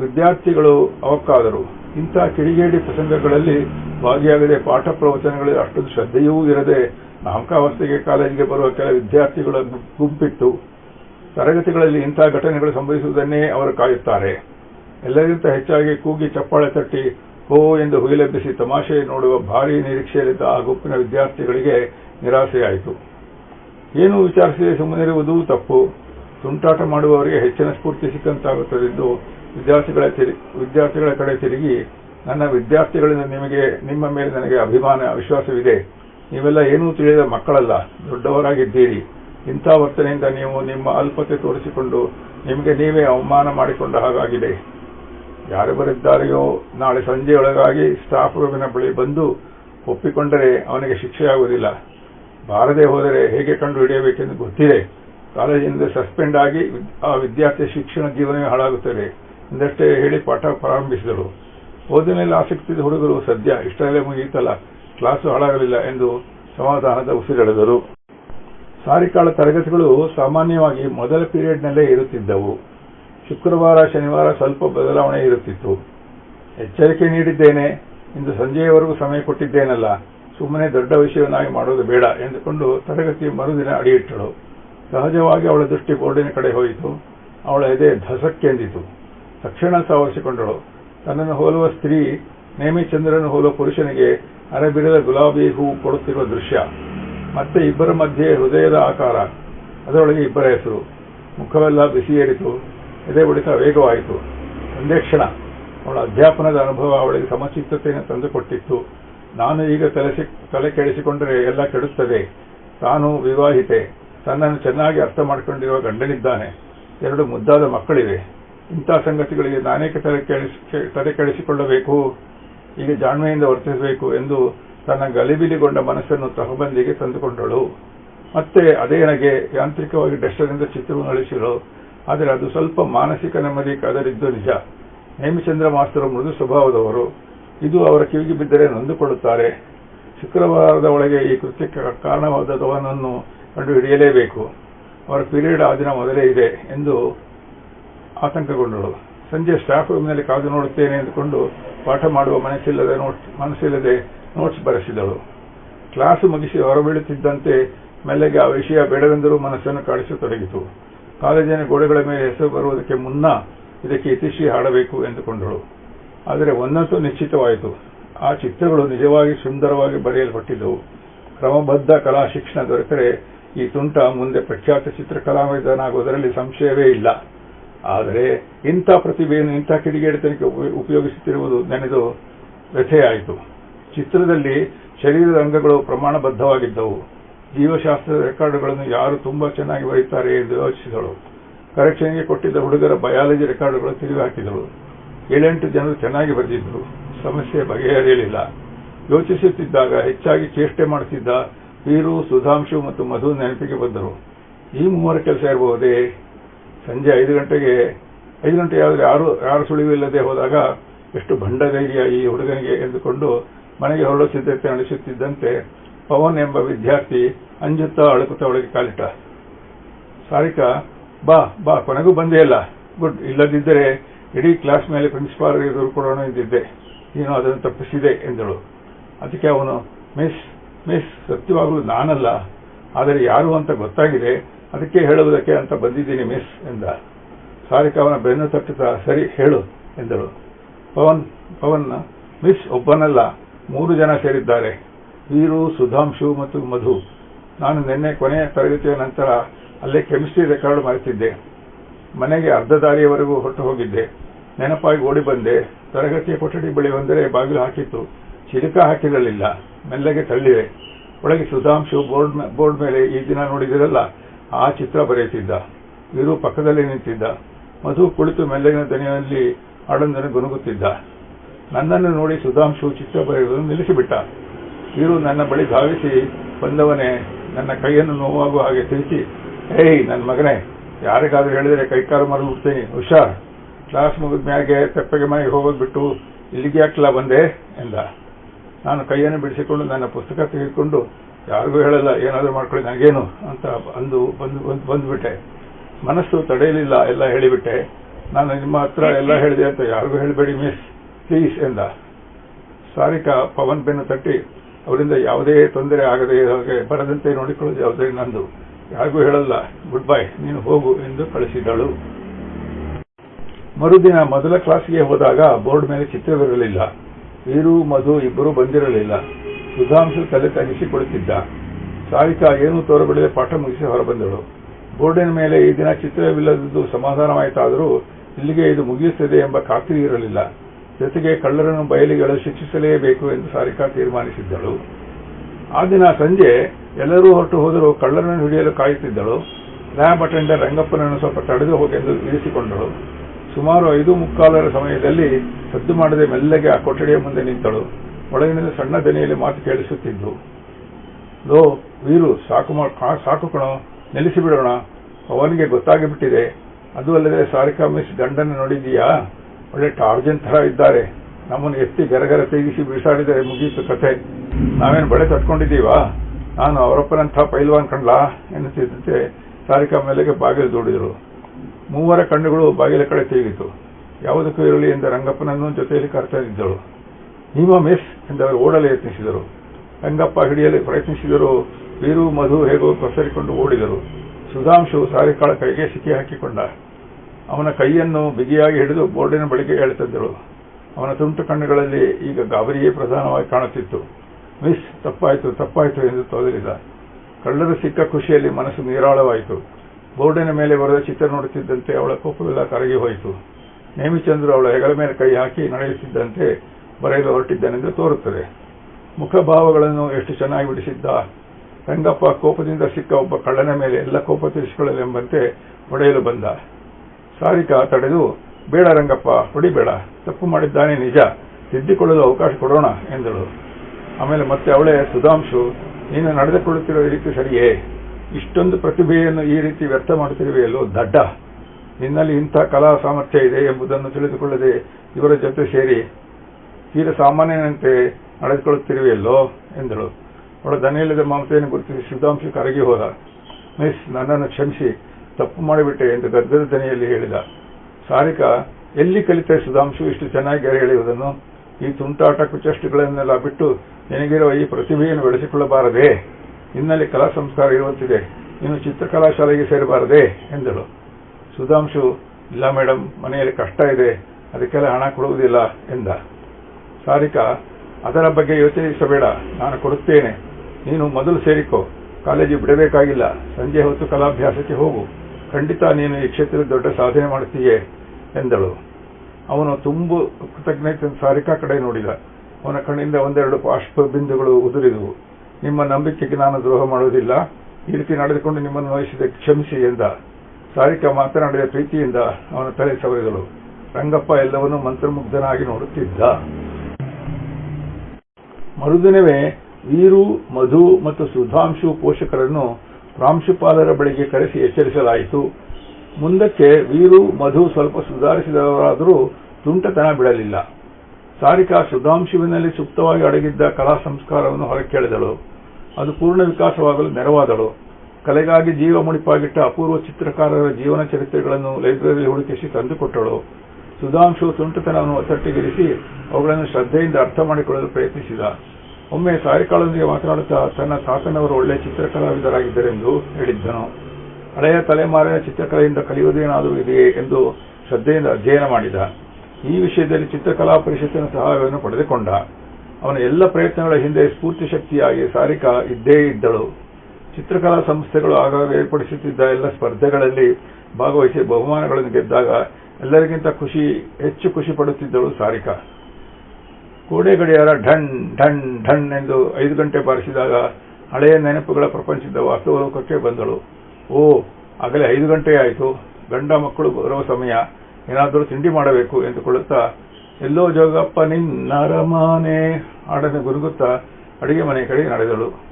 ವಿದ್ಯಾರ್ಥಿಗಳು ಅವಕ್ಕಾದರು. ಇಂಥ ಕಿಡಿಗೇಡಿ ಪ್ರಸಂಗಗಳಲ್ಲಿ ಭಾಗಿಯಾಗದೆ ಪಾಠ ಪ್ರವಚನಗಳಲ್ಲಿ ಅಷ್ಟೊಂದು ಶ್ರದ್ಧೆಯೂ ಇರದೆ ನಾಮಕಾವಸ್ಥೆಗೆ ಕಾಲೇಜಿಗೆ ಬರುವ ಕೆಲ ವಿದ್ಯಾರ್ಥಿಗಳ ಗುಂಪಿಟ್ಟು ತರಗತಿಗಳಲ್ಲಿ ಇಂಥ ಘಟನೆಗಳು ಸಂಭವಿಸುವುದನ್ನೇ ಅವರು ಕಾಯುತ್ತಾರೆ. ಎಲ್ಲರಿಗಿಂತ ಹೆಚ್ಚಾಗಿ ಕೂಗಿ ಚಪ್ಪಾಳೆ ತಟ್ಟಿ ಹೋ ಎಂದು ಹುಯಿಲೆಬ್ಬಿಸಿ ತಮಾಷೆ ನೋಡುವ ಭಾರೀ ನಿರೀಕ್ಷೆಯಲ್ಲಿದ್ದ ಆ ಗುಂಪಿನ ವಿದ್ಯಾರ್ಥಿಗಳಿಗೆ ನಿರಾಸೆಯಾಯಿತು. ಏನು ವಿಚಾರಿಸಿದೆ ಸುಮ್ಮನಿರುವುದು ತಪ್ಪು. ತುಂಟಾಟ ಮಾಡುವವರಿಗೆ ಹೆಚ್ಚಿನ ಸ್ಫೂರ್ತಿ ಸಿಕ್ಕಂತಾಗುತ್ತದೆಂದು ವಿದ್ಯಾರ್ಥಿಗಳ ವಿದ್ಯಾರ್ಥಿಗಳ ಕಡೆ ತಿರುಗಿ, ನನ್ನ ವಿದ್ಯಾರ್ಥಿಗಳಿಂದ ನಿಮಗೆ, ನಿಮ್ಮ ಮೇಲೆ ನನಗೆ ಅಭಿಮಾನ ವಿಶ್ವಾಸವಿದೆ ನೀವೆಲ್ಲ ಏನೂ ತಿಳಿಯದ ಮಕ್ಕಳಲ್ಲ, ದೊಡ್ಡವರಾಗಿದ್ದೀರಿ. ಇಂಥ ವರ್ತನೆಯಿಂದ ನೀವು ನಿಮ್ಮ ಅಲ್ಪತೆ ತೋರಿಸಿಕೊಂಡು ನಿಮಗೆ ನೀವೇ ಅವಮಾನ ಮಾಡಿಕೊಂಡ ಹಾಗಾಗಿದೆ. ಯಾರು ಬರಿದ್ದಾರೆಯೋ ನಾಳೆ ಸಂಜೆಯೊಳಗಾಗಿ ಸ್ಟಾಫ್ ರೂಮಿನ ಬಳಿ ಬಂದು ಒಪ್ಪಿಕೊಂಡರೆ ಅವನಿಗೆ ಶಿಕ್ಷೆಯಾಗುವುದಿಲ್ಲ. ಬಾರದೆ ಹೋದರೆ ಹೇಗೆ ಕಂಡು ಹಿಡಿಯಬೇಕೆಂದು ಗೊತ್ತಿದೆ. ಕಾಲೇಜಿನಿಂದ ಸಸ್ಪೆಂಡ್ ಆಗಿ ಆ ವಿದ್ಯಾರ್ಥಿ ಶಿಕ್ಷಣ ಜೀವನವೇ ಹಾಳಾಗುತ್ತದೆ ಎಂದಷ್ಟೇ ಹೇಳಿ ಪಾಠ ಪ್ರಾರಂಭಿಸಿದರು. ಓದಿನಲ್ಲಿ ಆಸಕ್ತಿ ಹುಡುಗರು ಸದ್ಯ ಇಷ್ಟರಲ್ಲೇ ಮುಗಿಯಿತಲ್ಲ ಕ್ಲಾಸು ಹಾಳಾಗಲಿಲ್ಲ ಎಂದು ಸಮಾಧಾನದ ಉಸಿರೆಳೆದರು ಸಾರಿಕಾಳ ತರಗತಿಗಳು ಸಾಮಾನ್ಯವಾಗಿ ಮೊದಲ ಪೀರಿಯಡ್ನಲ್ಲೇ ಇರುತ್ತಿದ್ದವು. ಶುಕ್ರವಾರ, ಶನಿವಾರ ಸ್ವಲ್ಪ ಬದಲಾವಣೆ ಇರುತ್ತಿತ್ತು. ಎಚ್ಚರಿಕೆ ನೀಡಿದ್ದೇನೆ. ಇಂದು ಸಂಜೆಯವರೆಗೂ ಸಮಯ ಕೊಟ್ಟಿದ್ದೇನಲ್ಲ. ಸುಮ್ಮನೆ ದೊಡ್ಡ ವಿಷಯವನ್ನಾಗಿ ಮಾಡುವುದು ಬೇಡ ಎಂದುಕೊಂಡು ತರಗತಿ ಮರುದಿನ ಅಡಿಯಿಟ್ಟಳು. ಸಹಜವಾಗಿ ಅವಳ ದೃಷ್ಟಿ ಬೋರ್ಡಿನ ಕಡೆ ಹೋಯಿತು. ಅವಳ ಎದೆ ಧಸಕ್ಕೆಂದಿತು. ತಕ್ಷಣ ಸಾವರಿಸಿಕೊಂಡಳು. ತನ್ನನ್ನು ಹೋಲುವ ಸ್ತ್ರೀ ನೇಮಿಚಂದ್ರನು ಹೋಲುವ ಪುರುಷನಿಗೆ ಅರೆಬಿರದ ಗುಲಾಬಿ ಹೂ ಕೊಡುತ್ತಿರುವ ದೃಶ್ಯ. ಮತ್ತೆ ಇಬ್ಬರ ಮಧ್ಯೆ ಹೃದಯದ ಆಕಾರ. ಅದರೊಳಗೆ ಇಬ್ಬರ ಹೆಸರು. ಮುಖವೆಲ್ಲ ಬಿಸಿ ಏರಿತು. ಎದೆ ಬಡಿತ ವೇಗವಾಯಿತು. ಒಂದೇ ಕ್ಷಣ. ಅವಳ ಅಧ್ಯಾಪನದ ಅನುಭವ ಅವಳಿಗೆ ಸಮಚಿತ್ತತೆಯನ್ನು ತಂದುಕೊಟ್ಟಿತ್ತು. ನಾನು ಈಗ ತಲೆ ತಲೆ ಕೆಡಿಸಿಕೊಂಡರೆ ಎಲ್ಲ ಕೆಡುತ್ತದೆ. ತಾನು ವಿವಾಹಿತೆ. ತನ್ನನ್ನು ಚೆನ್ನಾಗಿ ಅರ್ಥ ಮಾಡಿಕೊಂಡಿರುವ ಗಂಡನಿದ್ದಾನೆ. ಎರಡು ಮುದ್ದಾದ ಮಕ್ಕಳಿವೆ. ಇಂಥ ಸಂಗತಿಗಳಿಗೆ ನಾನೇಕೆ ತಲೆ ಕೆಡಿಸಿ, ತಲೆ ಕೆಡಿಸಿಕೊಳ್ಳಬೇಕು? ಈಗ ಜಾಣ್ಮೆಯಿಂದ ವರ್ತಿಸಬೇಕು ಎಂದು ತನ್ನ ಗಲಿಬಿಲಿಗೊಂಡ ಮನಸ್ಸನ್ನು ತಹಬಂದಿಗೆ ತಂದುಕೊಂಡಳು. ಮತ್ತೆ ಅದೇ ನನಗೆ ಯಾಂತ್ರಿಕವಾಗಿ ಡಸ್ಟರಿಂದ ಚಿತ್ರವನ್ನು ಅಳಿಸಿದಳು ಆದರೆ ಅದು ಸ್ವಲ್ಪ ಮಾನಸಿಕ ನೆಮ್ಮದಿ ಕದರಿದ್ದು ನಿಜ. ನೇಮಿಚಂದ್ರ ಮಾಸ್ತರು ಮೃದು ಸ್ವಭಾವದವರು. ಇದು ಅವರ ಕಿವಿಗೆ ಬಿದ್ದರೆ ನೊಂದುಕೊಳ್ಳುತ್ತಾರೆ. ಶುಕ್ರವಾರದ ಒಳಗೆ ಈ ಕೃತ್ಯಕ್ಕೆ ಕಾರಣವಾದವನನ್ನು ಕಂಡುಹಿಡಿಯಲೇಬೇಕು. ಅವರ ಪೀರಿಯಡ್ ಆ ದಿನ ಮೊದಲೇ ಇದೆ ಎಂದು ಆತಂಕಗೊಂಡಳು. ಸಂಜೆ ಸ್ಟಾಫ್ ರೂಮ್ನಲ್ಲಿ ಕಾದು ನೋಡುತ್ತೇನೆ ಎಂದುಕೊಂಡು ಪಾಠ ಮಾಡುವ ಮನಸ್ಸಿಲ್ಲದೆ ನೋಟ್, ಮನಸ್ಸಿಲ್ಲದೆ ನೋಟ್ಸ್ ಬರೆಸಿದಳು. ಕ್ಲಾಸ್ ಮುಗಿಸಿ ಹೊರಬೀಳುತ್ತಿದ್ದಂತೆ ಮೆಲ್ಲಗೆ ಆ ವಿಷಯ ಬೇಡವೆಂದರೂ ಮನಸ್ಸನ್ನು ಕಾಣಿಸತೊಡಗಿತು ಕಾಲೇಜಿನ ಗೋಡೆಗಳ ಮೇಲೆ ಹೆಸರು ಬರುವುದಕ್ಕೆ ಮುನ್ನ ಇದಕ್ಕೆ ಇತಿಶ್ರೀ ಹಾಡಬೇಕು ಎಂದುಕೊಂಡಳು. ಆದರೆ ಒಂದಂತೂ ನಿಶ್ಚಿತವಾಯಿತು. ಆ ಚಿತ್ರಗಳು ನಿಜವಾಗಿ ಸುಂದರವಾಗಿ ಬರೆಯಲ್ಪಟ್ಟಿದ್ದವು. ಕ್ರಮಬದ್ಧ ಕಲಾ ಶಿಕ್ಷಣ ದೊರೆತರೆ ಈ ತುಂಟ ಮುಂದೆ ಪ್ರಖ್ಯಾತ ಚಿತ್ರಕಲಾವಿದನಾಗುವುದರಲ್ಲಿ ಸಂಶಯವೇ ಇಲ್ಲ. ಆದರೆ ಇಂಥ ಪ್ರತಿಭೆಯನ್ನು, ಇಂಥ ಕಿಡಿಗೇಡಿತನಕ್ಕೆ ಉಪ- ಉಪಯೋಗಿಸುತ್ತಿರುವುದು ನೆನೆದು ವ್ಯಥೆಯಾಯಿತು. ಚಿತ್ರದಲ್ಲಿ ಶರೀರದ ಅಂಗಗಳು ಪ್ರಮಾಣಬದ್ಧವಾಗಿದ್ದವು. ಜೀವಶಾಸ್ತ್ರದ ರೆಕಾರ್ಡುಗಳನ್ನು ಯಾರು ತುಂಬಾ ಚೆನ್ನಾಗಿ ಬರೆಯುತ್ತಾರೆ ಎಂದು ಯೋಚಿಸಿದಳು. ಕರೆಕ್ಷನ್ಗೆ ಕೊಟ್ಟಿದ್ದ ಹುಡುಗರ ಬಯಾಲಜಿ ರೆಕಾರ್ಡುಗಳು ತಿರುಗಿ ಹಾಕಿದಳು. ಏಳೆಂಟು ಜನರು ಚೆನ್ನಾಗಿ ಬರೆದಿದ್ದರು. ಸಮಸ್ಯೆ ಬಗೆಹರಿಯಲಿಲ್ಲ. ಯೋಚಿಸುತ್ತಿದ್ದಾಗ ಹೆಚ್ಚಾಗಿ ಚೇಷ್ಟೆ ಮಾಡುತ್ತಿದ್ದ ವೀರು, ಸುಧಾಂಶು ಮತ್ತು ಮಧು ನೆನಪಿಗೆ ಬಂದರು. ಈ ಮೂವರ ಕೆಲಸ ಇರಬಹುದೇ? ಸಂಜೆ ಐದು ಗಂಟೆಗೆ, ಐದು ಗಂಟೆ ಆದರೆ ಯಾರು ಯಾರು ಸುಳಿವಿಲ್ಲದೆ ಹೋದಾಗ ಎಷ್ಟು ಭಂಡಧೈರ್ಯ ಈ ಹುಡುಗನಿಗೆ ಎಂದುಕೊಂಡು ಮನೆಗೆ ಹೊರಡೋ ಸಿದ್ಧತೆ ನಡೆಸುತ್ತಿದ್ದಂತೆ ಪವನ್ ಎಂಬ ವಿದ್ಯಾರ್ಥಿ ಅಂಜುತ್ತಾ ಅಳುಕುತ್ತಾ ಒಳಗೆ ಕಾಲಿಟ್ಟ. ಸಾರಿಕಾ, ಬಾ ಬಾ, ಕೊನೆಗೂ ಬಂದೇ ಇಲ್ಲ. ಗುಡ್, ಇಲ್ಲದಿದ್ದರೆ ಇಡೀ ಕ್ಲಾಸ್ ಮೇಲೆ ಪ್ರಿನ್ಸಿಪಾಲ್ ಎದುರು ಕೊಡೋಣ ಎಂದಿದ್ದೆ. ನೀನು ಅದನ್ನು ತಪ್ಪಿಸಿದೆ ಎಂದಳು. ಅದಕ್ಕೆ ಅವನು, ಮಿಸ್ ಮಿಸ್, ಸತ್ಯವಾಗಲು ನಾನಲ್ಲ. ಆದರೆ ಯಾರು ಅಂತ ಗೊತ್ತಾಗಿದೆ. ಅದಕ್ಕೆ ಹೇಳುವುದಕ್ಕೆ ಅಂತ ಬಂದಿದ್ದೀನಿ ಮಿಸ್ ಎಂದ. ಸಾರಿಕಾ ಅವನ ಬೆನ್ನು ತಟ್ಟುತ್ತಾ, ಸರಿ, ಹೇಳು, ಎಂದಳು. ಪವನ್ ಪವನ್, ಮಿಸ್ ಒಬ್ಬನಲ್ಲ, ಮೂರು ಜನ ಸೇರಿದ್ದಾರೆ. ವೀರು, ಸುಧಾಂಶು ಮತ್ತು ಮಧು. ನಾನು ನಿನ್ನೆ ಕೊನೆಯ ತರಗತಿಯ ನಂತರ ಅಲ್ಲೇ ಕೆಮಿಸ್ಟ್ರಿ ರೆಕಾರ್ಡ್ ಮಾಡುತ್ತಿದ್ದೆ. ಮನೆಗೆ ಅರ್ಧ ದಾರಿಯವರೆಗೂ ಹೊರಟು ಹೋಗಿದ್ದೆ. ನೆನಪಾಗಿ ಓಡಿ ಬಂದೆ. ತರಗತಿಯ ಕೊಠಡಿ ಬಳಿ ಬಂದರೆ ಬಾಗಿಲು ಹಾಕಿತ್ತು. ಚಿಲಕ ಹಾಕಿರಲಿಲ್ಲ. ಮೆಲ್ಲಗೆ ತಳ್ಳಿದೆ. ಒಳಗೆ ಸುಧಾಂಶು ಬೋರ್ಡ್ ಬೋರ್ಡ್ ಮೇಲೆ ಈ ದಿನ ನೋಡಿದಿರಲ್ಲ. ಆ ಚಿತ್ರ ಬರೆಯುತ್ತಿದ್ದ. ವೀರು ಪಕ್ಕದಲ್ಲಿ ನಿಂತಿದ್ದ. ಮಧು ಕುಳಿತು ಮೆಲ್ಲಗಿನ ದನಿಯಲ್ಲಿ ಹಾಡೊಂದನ್ನು ಗುನುಗುತ್ತಿದ್ದ ನನ್ನನ್ನು ನೋಡಿ ಸುಧಾಂಶು ಚಿತ್ರ ಬರೆಯುವುದನ್ನು ನಿಲ್ಲಿಸಿಬಿಟ್ಟ. ವೀರು ನನ್ನ ಬಳಿ ಧಾವಿಸಿ ಬಂದವನೇ, ನನ್ನ ಕೈಯನ್ನು ನೋವಾಗುವ ಹಾಗೆ ತಿಳಿಸಿ. ಏಯ್ ನನ್ನ ಮಗನೇ, ಯಾರಿಗಾದ್ರೂ ಹೇಳಿದರೆ ಕೈಕಾಲು ಮರಳು ಬಿಡ್ತೀನಿ. ಹುಷಾರ್. ಕ್ಲಾಸ್ ಮುಗಿದ ಮ್ಯಾಗೆ ತೆಪ್ಪಗೆ ಮನೆಗೆ ಹೋಗೋದು ಬಿಟ್ಟು ಇಲ್ಲಿಗೆ ಯಾಕಲ್ಲ ಬಂದೆ? ಎಂದ. ನಾನು ಕೈಯನ್ನು ಬಿಡಿಸಿಕೊಂಡು ನನ್ನ ಪುಸ್ತಕ ತೆಗೆದುಕೊಂಡು ಯಾರಿಗೂ ಹೇಳಲ್ಲ, ಏನಾದರೂ ಮಾಡ್ಕೊಳ್ಳಿ, ನನಗೇನು ಅಂತ ಅಂದು ಬಂದು, ಬಂದು- ಬಂದ್ಬಿಟ್ಟೆ. ಮನಸ್ಸು ತಡೆಯಲಿಲ್ಲ, ಎಲ್ಲ ಹೇಳಿಬಿಟ್ಟೆ. ನಾನು ನಿಮ್ಮ ಹತ್ರ ಎಲ್ಲ ಹೇಳಿದೆ ಅಂತ ಯಾರಿಗೂ ಹೇಳಬೇಡಿ ಮಿಸ್ ಪ್ಲೀಸ್ ಎಂದ. ಸಾರಿಕಾ ಪವನ್ ಬೆನ್ನು ತಟ್ಟಿ, ಅವರಿಂದ ಯಾವುದೇ ತೊಂದರೆ ಆಗದೆ ಹಾಗೆ ಬರದಂತೆ ನೋಡಿಕೊಳ್ಳೋದು ಯಾವುದೇ ನಂದು. ಯಾರಿಗೂ ಹೇಳಲ್ಲ ಗುಡ್ ಬೈ ನೀನು ಹೋಗು ಎಂದು ಕಳಿಸಿದಳು. ಮರುದಿನ ಮೊದಲ ಕ್ಲಾಸ್ಗೆ ಹೋದಾಗ ಬೋರ್ಡ್ ಮೇಲೆ ಚಿತ್ರವಿರಲಿಲ್ಲ. ವೀರು, ಮಧು ಇಬ್ಬರು ಬಂದಿರಲಿಲ್ಲ. ಸುಧಾಂಶು ತಲೆ ತಗ್ಗಿಸಿಕೊಳ್ಳುತ್ತಿದ್ದ ಸಾರಿಕಾ ಏನೂ ತೋರಬಿಡದೆ ಪಾಠ ಮುಗಿಸಿ ಹೊರಬಂದಳು. ಬೋರ್ಡಿನ ಮೇಲೆ ಈ ದಿನ ಚಿತ್ರವಿಲ್ಲದಿದ್ದು ಸಮಾಧಾನವಾಯಿತಾದರೂ ಇಲ್ಲಿಗೆ ಇದು ಮುಗಿಯುತ್ತದೆ ಎಂಬ ಖಾತ್ರಿ ಇರಲಿಲ್ಲ. ಜೊತೆಗೆ ಕಳ್ಳರನ್ನು ಬಯಲಿಗಳು ಶಿಕ್ಷಿಸಲೇಬೇಕು ಎಂದು ಸಾರಿಕಾ ತೀರ್ಮಾನಿಸಿದ್ದಳು. ಆ ದಿನ ಸಂಜೆ ಎಲ್ಲರೂ ಹೊರಟು ಹೋದರೂ ಕಳ್ಳರನ್ನು ಹಿಡಿಯಲು ಕಾಯುತ್ತಿದ್ದಳು. ಲ್ಯಾಬ್ ಅಟೆಂಡರ್ ರಂಗಪ್ಪನನ್ನು ಸ್ವಲ್ಪ ತಡೆದು ಹೋಗೆಂದು ಇರಿಸಿಕೊಂಡಳು. ಸುಮಾರು ಐದು ಮುಕ್ಕಾಲರ ಸಮಯದಲ್ಲಿ ಸದ್ದು ಮಾಡದೆ ಮೆಲ್ಲಗೆ ಆ ಕೊಠಡಿಯ ಮುಂದೆ ನಿಂತಳು. ಒಳಗಿನಿಂದ ಸಣ್ಣ ದನಿಯಲ್ಲಿ ಮಾತು ಕೇಳಿಸುತ್ತಿದ್ದು, ಲೋ, ವೀರು, ಸಾಕು ಸಾಕು ಕಣೋ ನೆಲೆಸಿ ಬಿಡೋಣ. ಅವನಿಗೆ ಗೊತ್ತಾಗಿಬಿಟ್ಟಿದೆ. ಅದು ಅಲ್ಲದೆ ಸಾರಿಕಾ ಮಿಸ್ ಗಂಡನ್ನು ನೋಡಿದೀಯಾ ಒಳ್ಳೆ ಟಾರ್ಜನ್ ತರ ಇದ್ದಾರೆ. ನಮ್ಮನ್ನು ಎತ್ತಿ ಗರಗರ ತೆಗಿಸಿ ಬಿಸಾಡಿದರೆ ಮುಗೀತು ಕಥೆ. ನಾವೇನು ಬಳೆ ತಟ್ಕೊಂಡಿದ್ದೀವಾ? ನಾನು ಅವರಪ್ಪನಂಥ ಪೈಲ್ವಾನ್ ಕಂಡ್ಲಾ ಎನ್ನುತ್ತಿದ್ದಂತೆ ಸಾರಿಕಾ ಮೇಲೆಗೆ ಬಾಗಿಲು ದೂಡಿದರು. ಮೂವರ ಕಣ್ಣುಗಳು ಬಾಗಿಲ ಕಡೆ ತಿರುಗಿತು. ಯಾವುದಕ್ಕೂ ಇರಲಿ ಎಂದ ರಂಗಪ್ಪನನ್ನು ಜೊತೆಯಲ್ಲಿ ಕರೆತಂದಿದ್ದಳು ಮಿಸ್ ಎಂದವರು ಓಡಲು ಯತ್ನಿಸಿದರು. ರಂಗಪ್ಪ ಹಿಡಿಯಲು ಪ್ರಯತ್ನಿಸಿದರು. ವೀರು, ಮಧು, ಹೇಗೋ ಕೊಸರಿಕೊಂಡು ಓಡಿದರು. ಸುಧಾಂಶು ಸಾರಿಕಾಳ ಕೈಗೆ ಸಿಕ್ಕಿ ಹಾಕಿಕೊಂಡ. ಅವನ ಕೈಯನ್ನು ಬಿಗಿಯಾಗಿ ಹಿಡಿದು ಬೋರ್ಡಿನ ಬಳಿಗೆ ಎಳೆತಂದಳು ಅವನ ತುಂಟು ಕಣ್ಣುಗಳಲ್ಲಿ ಈಗ ಗಾಬರಿಯೇ ಪ್ರಧಾನವಾಗಿ ಕಾಣುತ್ತಿತ್ತು. ಮಿಸ್, ತಪ್ಪಾಯಿತು ತಪ್ಪಾಯಿತು ಎಂದು ತೊದಲಿದ. ಕಳ್ಳರು ಸಿಕ್ಕ ಖುಷಿಯಲ್ಲಿ ಮನಸ್ಸು ನೀರಾಳವಾಯಿತು. ಬೋರ್ಡಿನ ಮೇಲೆ ಬರೆದ ಚಿತ್ರ ನೋಡುತ್ತಿದ್ದಂತೆ ಅವಳ ಕೋಪವೆಲ್ಲ ಕರಗಿ ಹೋಯಿತು. ನೇಮಿಚಂದ್ರು ಅವಳ ಹೆಗಲ ಮೇಲೆ ಕೈ ಹಾಕಿ ನಡೆಯುತ್ತಿದ್ದಂತೆ ಬರೆಯಲು ಹೊರಟಿದ್ದನೆಂದು ತೋರುತ್ತದೆ. ಮುಖಭಾವಗಳನ್ನು ಎಷ್ಟು ಚೆನ್ನಾಗಿ ಬಿಡಿಸಿದ್ದ. ರಂಗಪ್ಪ ಕೋಪದಿಂದ ಸಿಕ್ಕ ಒಬ್ಬ ಕಳ್ಳನ ಮೇಲೆ ಎಲ್ಲ ಕೋಪ ತೀರಿಸಿಕೊಳ್ಳಲೆಂಬಂತೆ ಹೊಡೆಯಲು ಬಂದ. ಸಾರಿಕಾ ತಡೆದು, ಬೇಡ ರಂಗಪ್ಪ, ಹೊಡಿಬೇಡ. ತಪ್ಪು ಮಾಡಿದ್ದಾನೆ ನಿಜ. ತಿದ್ದಿಕೊಳ್ಳಲು ಅವಕಾಶ ಕೊಡೋಣ, ಎಂದಳು. ಆಮೇಲೆ ಮತ್ತೆ ಅವಳೇ, ಸುಧಾಂಶು, ನೀನು ನಡೆದುಕೊಳ್ಳುತ್ತಿರುವ ರೀತಿ ಸರಿಯೇ? ಇಷ್ಟೊಂದು ಪ್ರತಿಭೆಯನ್ನು ಈ ರೀತಿ ವ್ಯರ್ಥ ಮಾಡುತ್ತಿರುವೆಯಲ್ಲೋ ದಡ್ಡ. ನಿನ್ನಲ್ಲಿ ಇಂಥ ಕಲಾ ಸಾಮರ್ಥ್ಯ ಇದೆ ಎಂಬುದನ್ನು ತಿಳಿದುಕೊಳ್ಳದೆ ಇವರ ಜೊತೆ ಸೇರಿ ತೀರ ಸಾಮಾನ್ಯನಂತೆ ನಡೆದುಕೊಳ್ಳುತ್ತಿರುವೆಯಲ್ಲೋ ಎಂದಳು. ಅವಳ ದನಿಯಲ್ಲದ ಮಾಂಸೆಯನ್ನು ಗುರುತಿಸಿ ಸುಧಾಂಶು ಕರಗಿ ಹೋದ. ಮಿಸ್, ನನ್ನನ್ನು ಕ್ಷಮಿಸಿ. ತಪ್ಪು ಮಾಡಿಬಿಟ್ಟೆ ಎಂದು ಗದ್ದದ ದನಿಯಲ್ಲಿ ಹೇಳಿದ. ಸಾರಿಕಾ, ಎಲ್ಲಿ ಕಲಿತ ಸುಧಾಂಶು ಇಷ್ಟು ಚೆನ್ನಾಗಿ ಗೆರೆ ಎಳೆಯುವುದನ್ನು ಈ ತುಂಟಾಟ ಕುಚಷ್ಟುಗಳನ್ನೆಲ್ಲ ಬಿಟ್ಟು ನಿನಗಿರುವ ಈ ಪ್ರತಿಭೆಯನ್ನು ಬೆಳೆಸಿಕೊಳ್ಳಬಾರದೆ? ನಿನ್ನಲ್ಲಿ ಕಲಾ ಸಂಸ್ಕಾರ ಇರುವಂತಿದೆ. ನೀನು ಚಿತ್ರಕಲಾ ಶಾಲೆಗೆ ಸೇರಬಾರದೆ? ಎಂದಳು. ಸುಧಾಂಶು ಇಲ್ಲ ಮೇಡಮ್ ಮನೆಯಲ್ಲಿ ಕಷ್ಟ ಇದೆ. ಅದಕ್ಕೆಲ್ಲ ಹಣ ಕೊಡುವುದಿಲ್ಲ, ಎಂದ. ಸಾರಿಕಾ, ಅದರ ಬಗ್ಗೆ ಯೋಚಿಸಬೇಡ ನಾನು ಕೊಡುತ್ತೇನೆ. ನೀನು ಮೊದಲು ಸೇರಿಕೋ. ಕಾಲೇಜು ಬಿಡಬೇಕಾಗಿಲ್ಲ. ಸಂಜೆ ಹೊತ್ತು ಕಲಾಭ್ಯಾಸಕ್ಕೆ ಹೋಗು. ಖಂಡಿತ ನೀನು ಈ ಕ್ಷೇತ್ರದಲ್ಲಿ ದೊಡ್ಡ ಸಾಧನೆ ಮಾಡುತ್ತೀಯೆ, ಎಂದಳು. ಅವನು ತುಂಬು ಕೃತಜ್ಞತೆ ಸಾರಿಕಾ ಕಡೆ ನೋಡಿದ. ಅವನ ಕಣ್ಣಿಂದ ಒಂದೆರಡು ಪಾಶ್ವ ಬಿಂದುಗಳು ಉದುರಿದವು. ನಿಮ್ಮ ನಂಬಿಕೆಗೆ ನಾನು ದ್ರೋಹ ಮಾಡುವುದಿಲ್ಲ. ಈ ರೀತಿ ನಡೆದುಕೊಂಡು ನಿಮ್ಮನ್ನು ನೋಯಿಸಿದ ಕ್ಷಮಿಸಿ, ಎಂದ. ಸಾರಿಕಾ ಮಾತನಾಡಿದ ಪ್ರೀತಿಯಿಂದ ಅವನ ತಲೆ ಸವರಿದಳು. ರಂಗಪ್ಪ ಎಲ್ಲವನ್ನೂ ಮಂತ್ರಮುಗ್ಧನಾಗಿ ನೋಡುತ್ತಿದ್ದ. ಮರುದಿನವೇ ವೀರು, ಮಧು ಮತ್ತು ಸುಧಾಂಶು ಪೋಷಕರನ್ನು ಪ್ರಾಂಶುಪಾಲರ ಬಳಿಗೆ ಕರೆಸಿ ಎಚ್ಚರಿಸಲಾಯಿತು. ಮುಂದಕ್ಕೆ ವೀರು, ಮಧು ಸ್ವಲ್ಪ ಸುಧಾರಿಸಿದವರಾದರೂ ತುಂಟತನ ಬಿಡಲಿಲ್ಲ. ಸಾರಿಕಾ ಸುಧಾಂಶುವಿನಲ್ಲಿ ಸುಪ್ತವಾಗಿ ಅಡಗಿದ್ದ ಕಲಾ ಸಂಸ್ಕಾರವನ್ನು ಹೊರಕೆಳೆದಳು ಅದು ಪೂರ್ಣ ವಿಕಾಸವಾಗಲು ನೆರವಾದಳು. ಕಲೆಗಾಗಿ ಜೀವ ಮುಡಿಪಾಗಿಟ್ಟ ಅಪೂರ್ವ ಚಿತ್ರಕಾರರ ಜೀವನ ಚರಿತ್ರೆಗಳನ್ನು ಲೈಬ್ರರಿಯಲ್ಲಿ ಹುಡುಕಿಸಿ ತಂದುಕೊಟ್ಟಳು. ಸುಧಾಂಶು ತುಂಟತನವನ್ನು ಒತ್ತಟ್ಟಿಗಿರಿಸಿ ಅವುಗಳನ್ನು ಶ್ರದ್ಧೆಯಿಂದ ಅರ್ಥ ಮಾಡಿಕೊಳ್ಳಲು ಪ್ರಯತ್ನಿಸಿದ. ಒಮ್ಮೆ ಸಾರಿಕಾಳೊಂದಿಗೆ ಮಾತನಾಡುತ್ತಾ ತನ್ನ ತಾತನವರು ಒಳ್ಳೆಯ ಚಿತ್ರಕಲಾವಿದರಾಗಿದ್ದರೆಂದು ಹೇಳಿದ್ದನು. ಹಳೆಯ ತಲೆಮಾರಿನ ಚಿತ್ರಕಲೆಯಿಂದ ಕಲಿಯುವುದೇನಾದರೂ ಇದೆಯೇ ಎಂದು ಶ್ರದ್ಧೆಯಿಂದ ಅಧ್ಯಯನ ಮಾಡಿದ. ಈ ವಿಷಯದಲ್ಲಿ ಚಿತ್ರಕಲಾ ಪರಿಷತ್ತಿನ ಸಹಾಯವನ್ನು ಪಡೆದುಕೊಂಡ. ಅವನ ಎಲ್ಲ ಪ್ರಯತ್ನಗಳ ಹಿಂದೆ ಸ್ಫೂರ್ತಿ ಶಕ್ತಿಯಾಗಿ ಸಾರಿಕಾ ಇದ್ದೇ ಇದ್ದಳು. ಚಿತ್ರಕಲಾ ಸಂಸ್ಥೆಗಳು ಆಗಾಗ ಏರ್ಪಡಿಸುತ್ತಿದ್ದ ಎಲ್ಲ ಸ್ಪರ್ಧೆಗಳಲ್ಲಿ ಭಾಗವಹಿಸಿ ಬಹುಮಾನಗಳನ್ನು ಗೆದ್ದಾಗ ಎಲ್ಲರಿಗಿಂತ ಖುಷಿ, ಹೆಚ್ಚು ಖುಷಿ ಪಡುತ್ತಿದ್ದಳು ಸಾರಿಕಾ. ಕೋಡೆ ಗಡಿಯಾರ ಢಣ್ ಢಣ್ ಢಣ್ ಎಂದು ಐದು ಗಂಟೆ ಬಾರಿಸಿದಾಗ ಹಳೆಯ ನೆನಪುಗಳ ಪ್ರಪಂಚದ ವಾಸ್ತವಲೋಕಕ್ಕೆ ಬಂದಳು. ಓ, ಆಗಲೇ ಐದು ಗಂಟೆ ಆಯಿತು. ಗಂಡ ಮಕ್ಕಳು ಬರುವ ಸಮಯ. ಏನಾದರೂ ತಿಂಡಿ ಮಾಡಬೇಕು ಎಂದುಕೊಳ್ಳುತ್ತಾ, ಎಲ್ಲೋ ಜೋಗಪ್ಪ ನಿನ್ನರಮಾನೆ ಹಾಡನ್ನು ಗುರುಗುತ್ತಾ ಅಡಿಗೆ ಮನೆ ಕಡೆ ನಡೆದಳು.